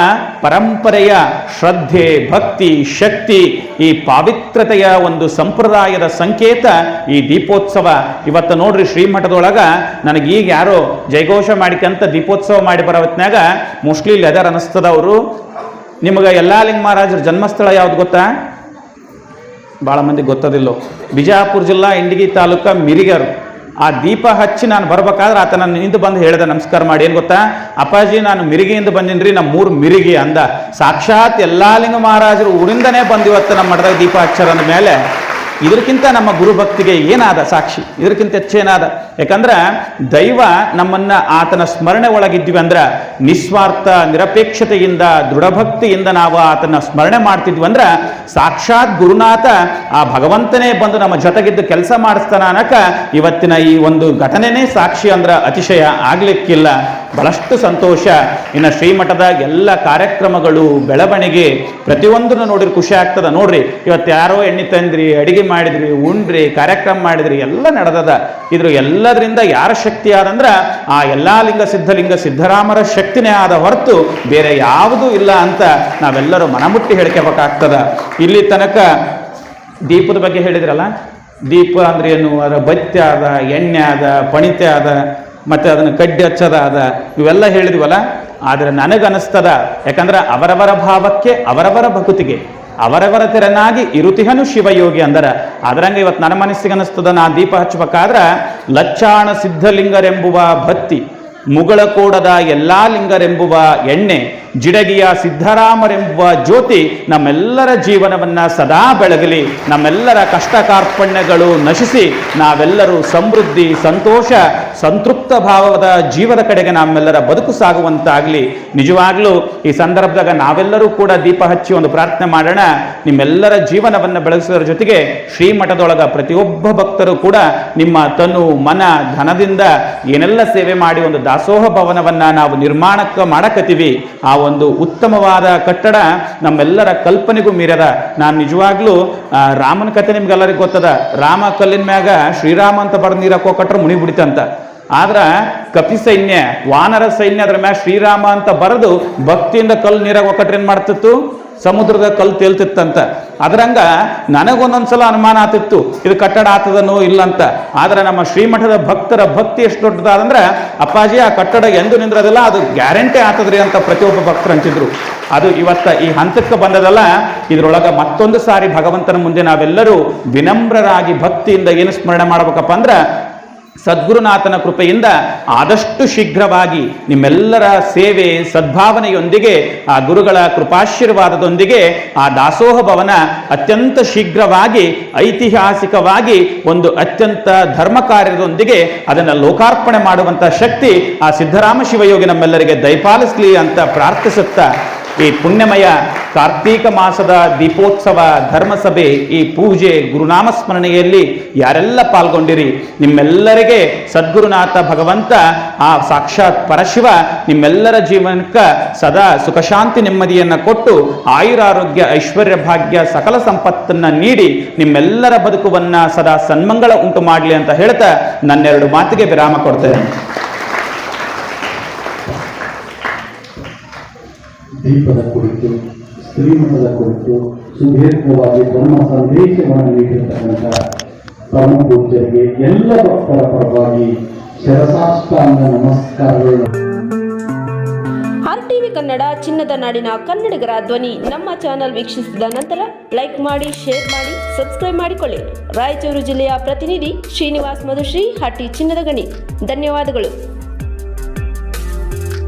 ಪರಂಪರೆಯ ಶ್ರದ್ಧೆ, ಭಕ್ತಿ, ಶಕ್ತಿ, ಈ ಪಾವಿತ್ರತೆಯ ಒಂದು ಸಂಪ್ರದಾಯದ ಸಂಕೇತ ಈ ದೀಪೋತ್ಸವ. ಇವತ್ತು ನೋಡ್ರಿ, ಶ್ರೀಮಠದೊಳಗ ನನಗೆ ಈಗ ಯಾರೋ ಜಯಘೋಷ ಮಾಡಿಕಂತ ದೀಪೋತ್ಸವ ಮಾಡಿ ಬರೋ ಹೊತ್ನ್ಯಾಗ ಮೋಸ್ಟ್ಲಿ ಲೆದರ್ ಅನಿಸ್ತದ ಅವರು ನಿಮಗೆ ಯಲ್ಲಾಲಿಂಗ ಮಹಾರಾಜರ ಜನ್ಮಸ್ಥಳ ಯಾವ್ದು ಗೊತ್ತಾ? ಭಾಳ ಮಂದಿ ಗೊತ್ತದಿಲ್ಲೋ. ಬಿಜಾಪುರ ಜಿಲ್ಲಾ ಇಂಡಿಗಿ ತಾಲೂಕ ಮಿರಿಗರು. ಆ ದೀಪ ಹಚ್ಚಿ ನಾನು ಬರ್ಬೇಕಾದ್ರೆ ಆತ ನಾನು ನಿಂತು ಬಂದು ಹೇಳಿದೆ, ನಮಸ್ಕಾರ ಮಾಡಿ. ಏನು ಗೊತ್ತಾ? ಅಪ್ಪಾಜಿ, ನಾನು ಮಿರಿಗಿಯಿಂದ ಬಂದಿನ್ರಿ ನಮ್ಮ ಮೂರು ಮಿರಿಗಿ ಅಂದ. ಸಾಕ್ಷಾತ್ ಯಲ್ಲಾಲಿಂಗ ಮಹಾರಾಜರು ಊರಿಂದನೇ ಬಂದಿವತ್ತು ನಮ್ಮ ಮಠದಾಗ ದೀಪ ಹಚ್ಚರ ಮೇಲೆ. ಇದಕ್ಕಿಂತ ನಮ್ಮ ಗುರುಭಕ್ತಿಗೆ ಏನಾದ ಸಾಕ್ಷಿ? ಇದಕ್ಕಿಂತ ಹೆಚ್ಚೇನಾದ? ಯಾಕಂದ್ರ ದೈವ ನಮ್ಮನ್ನ ಆತನ ಸ್ಮರಣೆ ಒಳಗಿದ್ವಿ ಅಂದ್ರೆ ನಿಸ್ವಾರ್ಥ, ನಿರಪೇಕ್ಷತೆಯಿಂದ, ದೃಢಭಕ್ತಿಯಿಂದ ನಾವು ಆತನ ಸ್ಮರಣೆ ಮಾಡ್ತಿದ್ವಿ ಅಂದ್ರೆ ಸಾಕ್ಷಾತ್ ಗುರುನಾಥ ಆ ಭಗವಂತನೇ ಬಂದು ನಮ್ಮ ಜೊತೆಗಿದ್ದು ಕೆಲಸ ಮಾಡಿಸ್ತಾನ ಅನ್ನಕ ಇವತ್ತಿನ ಈ ಒಂದು ಘಟನೆನೇ ಸಾಕ್ಷಿ ಅಂದ್ರೆ ಅತಿಶಯ ಆಗ್ಲಿಕ್ಕಿಲ್ಲ. ಬಹಳಷ್ಟು ಸಂತೋಷ. ಇನ್ನು ಶ್ರೀಮಠದ ಎಲ್ಲ ಕಾರ್ಯಕ್ರಮಗಳು ಬೆಳವಣಿಗೆ ಪ್ರತಿಯೊಂದನ್ನು ನೋಡಿದ್ರೆ ಖುಷಿ ಆಗ್ತದ. ನೋಡ್ರಿ, ಇವತ್ತು ಯಾರೋ ಎಣ್ಣೆ ತಂದ್ರಿ, ಅಡಿಗೆ ಮಾಡಿದ್ರಿ, ಉಂಡ್ರಿ, ಕಾರ್ಯಕ್ರಮ ಮಾಡಿದ್ರಿ, ಎಲ್ಲ ನಡೆದದ. ಇದ್ರ ಎಲ್ಲದರಿಂದ ಯಾರ ಶಕ್ತಿ ಆದಂದ್ರ ಆ ಎಲ್ಲಾ ಲಿಂಗ ಸಿದ್ಧಲಿಂಗ ಸಿದ್ಧರಾಮರ ಶಕ್ತಿನೇ ಆದ ಹೊರತು ಬೇರೆ ಯಾವುದೂ ಇಲ್ಲ ಅಂತ ನಾವೆಲ್ಲರೂ ಮನಮುಟ್ಟಿ ಹೇಳ್ಕೋಬೇಕಾಗ್ತದ. ಇಲ್ಲಿ ತನಕ ದೀಪದ ಬಗ್ಗೆ ಹೇಳಿದ್ರಲ್ಲ? ದೀಪ ಅಂದ್ರೆ ಏನು? ಅದರ ಬತ್ತಿ ಆದ, ಎಣ್ಣೆ ಆದ, ಪಣಿತೆ ಆದ, ಮತ್ತೆ ಅದನ್ನು ಕಡ್ಡಿ ಹಚ್ಚದ ಅದ ಇವೆಲ್ಲ ಹೇಳಿದ್ವಲ್ಲ? ಆದರೆ ನನಗನಿಸ್ತದ, ಯಾಕಂದ್ರೆ ಅವರವರ ಭಾವಕ್ಕೆ, ಅವರವರ ಭಕುತಿಗೆ. ಅವರವರ ತೆರನಾಗಿ ಇರುತಿಹನು ಶಿವಯೋಗಿ ಅಂದರ. ಅದರಂಗ ಇವತ್ತು ನನ್ನ ಮನಸ್ಸಿಗೆ ಅನಿಸ್ತದ ನಾ ದೀಪ ಹಚ್ಚಬೇಕಾದ್ರ ಲಚ್ಚಾಣ ಸಿದ್ಧಲಿಂಗರೆಂಬುವ ಭಕ್ತಿ, ಮುಗಳಕೋಡದ ಎಲ್ಲಾ ಲಿಂಗರೆಂಬುವ ಎಣ್ಣೆ ಜಿಡಗಿಯ ಸಿದ್ಧರಾಮರೆಂಬ ಜ್ಯೋತಿ ನಮ್ಮೆಲ್ಲರ ಜೀವನವನ್ನ ಸದಾ ಬೆಳಗಲಿ. ನಮ್ಮೆಲ್ಲರ ಕಷ್ಟ ಕಾರ್ಪಣ್ಯಗಳು ನಶಿಸಿ ನಾವೆಲ್ಲರೂ ಸಮೃದ್ಧಿ, ಸಂತೋಷ, ಸಂತೃಪ್ತ ಭಾವದ ಜೀವನ ಕಡೆಗೆ ನಮ್ಮೆಲ್ಲರ ಬದುಕು ಸಾಗುವಂತಾಗಲಿ. ನಿಜವಾಗ್ಲೂ ಈ ಸಂದರ್ಭದಾಗ ನಾವೆಲ್ಲರೂ ಕೂಡ ದೀಪ ಹಚ್ಚಿ ಒಂದು ಪ್ರಾರ್ಥನೆ ಮಾಡೋಣ. ನಿಮ್ಮೆಲ್ಲರ ಜೀವನವನ್ನು ಬೆಳಗಿಸೋದ್ರ ಜೊತೆಗೆ ಶ್ರೀಮಠದೊಳಗ ಪ್ರತಿಯೊಬ್ಬ ಭಕ್ತರು ಕೂಡ ನಿಮ್ಮ ತನು, ಮನ, ಧನದಿಂದ ಏನೆಲ್ಲ ಸೇವೆ ಮಾಡಿ ಒಂದು ದಾಸೋಹ ಭವನವನ್ನ ನಾವು ನಿರ್ಮಾಣಕ್ಕೆ ಮಾಡಕತ್ತೀವಿ. ಆ ಒಂದು ಉತ್ತಮವಾದ ಕಟ್ಟಡ ನಮ್ಮೆಲ್ಲರ ಕಲ್ಪನೆಗೂ ಮೀರದ. ನಾನು ನಿಜವಾಗ್ಲೂ ರಾಮನ ಕಥೆ ನಿಮ್ಗೆಲ್ಲರಿಗೂ ಗೊತ್ತದ. ರಾಮ ಕಲ್ಲಿನ ಮ್ಯಾಗ ಶ್ರೀರಾಮ ಅಂತ ಬರೆದು ನೀರಾಕೋ ಹಾಕೋ ಕಟ್ರೆ ಮುನಿ ಬಿಡಿತಂತ ಆದ್ರ ಕಪಿ ಸೈನ್ಯ, ವಾನರ ಸೈನ್ಯ ಅದ್ರ ಮ್ಯಾಗ ಶ್ರೀರಾಮ ಅಂತ ಬರೆದು ಭಕ್ತಿಯಿಂದ ಕಲ್ಲು ನೀರಾಗ ಏನ್ ಮಾಡ್ತಿತ್ತು? ಸಮುದ್ರದ ಕಲ್ಲು ತೇಲ್ತಿತ್ತಂತ. ಅದ್ರಂಗ ನನಗೊಂದೊಂದ್ಸಲ ಅನುಮಾನ ಆತಿತ್ತು ಇದು ಕಟ್ಟಡ ಆತದನೋ ಇಲ್ಲ ಅಂತ ಆದ್ರೆ ನಮ್ಮ ಶ್ರೀಮಠದ ಭಕ್ತರ ಭಕ್ತಿ ಎಷ್ಟು ದೊಡ್ಡದಾದಂದ್ರೆ, ಅಪ್ಪಾಜಿ ಆ ಕಟ್ಟಡ ಎಂದು ನಿಂದ್ರದಿಲ್ಲ, ಅದು ಗ್ಯಾರಂಟಿ ಆತದ್ರಿ ಅಂತ ಪ್ರತಿಯೊಬ್ಬ ಭಕ್ತರು ಅಂತಿದ್ರು. ಅದು ಇವತ್ತ ಈ ಹಂತಕ್ಕೆ ಬಂದದಲ್ಲ, ಇದರೊಳಗೆ ಮತ್ತೊಂದು ಸಾರಿ ಭಗವಂತನ ಮುಂದೆ ನಾವೆಲ್ಲರೂ ವಿನಮ್ರರಾಗಿ ಭಕ್ತಿಯಿಂದ ಏನು ಸ್ಮರಣೆ ಮಾಡ್ಬೇಕಪ್ಪ ಅಂದ್ರ ಸದ್ಗುರುನಾಥನ ಕೃಪೆಯಿಂದ ಆದಷ್ಟು ಶೀಘ್ರವಾಗಿ ನಿಮ್ಮೆಲ್ಲರ ಸೇವೆ, ಸದ್ಭಾವನೆಯೊಂದಿಗೆ, ಆ ಗುರುಗಳ ಕೃಪಾಶೀರ್ವಾದದೊಂದಿಗೆ, ಆ ದಾಸೋಹ ಭವನ ಅತ್ಯಂತ ಶೀಘ್ರವಾಗಿ, ಐತಿಹಾಸಿಕವಾಗಿ, ಒಂದು ಅತ್ಯಂತ ಧರ್ಮ ಕಾರ್ಯದೊಂದಿಗೆ ಅದನ್ನು ಲೋಕಾರ್ಪಣೆ ಮಾಡುವಂಥ ಶಕ್ತಿ ಆ ಸಿದ್ದರಾಮ ಶಿವಯೋಗಿ ನಮ್ಮೆಲ್ಲರಿಗೆ ದಯಪಾಲಿಸಲಿ ಅಂತ ಪ್ರಾರ್ಥಿಸುತ್ತಾ ಈ ಪುಣ್ಯಮಯ ಕಾರ್ತೀಕ ಮಾಸದ ದೀಪೋತ್ಸವ ಧರ್ಮಸಭೆ ಈ ಪೂಜೆ ಗುರುನಾಮ ಸ್ಮರಣೆಯಲ್ಲಿ ಯಾರೆಲ್ಲ ಪಾಲ್ಗೊಂಡಿರಿ, ನಿಮ್ಮೆಲ್ಲರಿಗೆ ಸದ್ಗುರುನಾಥ ಭಗವಂತ, ಆ ಸಾಕ್ಷಾತ್ ಪರಶಿವ, ನಿಮ್ಮೆಲ್ಲರ ಜೀವನಕ್ಕೆ ಸದಾ ಸುಖಶಾಂತಿ ನೆಮ್ಮದಿಯನ್ನು ಕೊಟ್ಟು ಆಯುರಾರೋಗ್ಯ, ಐಶ್ವರ್ಯ ಭಾಗ್ಯ, ಸಕಲ ಸಂಪತ್ತನ್ನ ನೀಡಿ ನಿಮ್ಮೆಲ್ಲರ ಬದುಕುವನ್ನು ಸದಾ ಸನ್ಮಂಗಳ ಉಂಟು ಮಾಡಲಿ ಅಂತ ಹೇಳ್ತಾ ನನ್ನೆರಡು ಮಾತಿಗೆ ವಿರಾಮ ಕೊಡ್ತೇನೆ. ದೀಪದ ಕುರಿತು, ಶ್ರೀಮಠದ ಕುರಿತು, ಸುದೀರ್ಘವಾಗಿ ಧರ್ಮ ಸಂದೇಶವನ್ನು ನೀಡಿರ್ತಕ್ಕಂಥ ಪರಮ ಪೂಜ್ಯರಿಗೆ ಎಲ್ಲ ಭಕ್ತರ ಪರವಾಗಿ ಶರಸಾಷ್ಟಾಂಗ ನಮಸ್ಕಾರಗಳು. ಟಿವಿ ಕನ್ನಡ, ಚಿನ್ನದ ನಾಡಿನ ಕನ್ನಡಿಗರ ಧ್ವನಿ. ನಮ್ಮ ಚಾನೆಲ್ ವೀಕ್ಷಿಸಿದ ನಂತರ ಲೈಕ್ ಮಾಡಿ, ಶೇರ್ ಮಾಡಿ, ಸಬ್ಸ್ಕ್ರೈಬ್ ಮಾಡಿಕೊಳ್ಳಿ. ರಾಯಚೂರು ಜಿಲ್ಲೆಯ ಪ್ರತಿನಿಧಿ ಶ್ರೀನಿವಾಸ್ ಮಧುಶ್ರೀ, ಹಟ್ಟಿ ಚಿನ್ನದ ಗಣಿ. ಧನ್ಯವಾದಗಳು.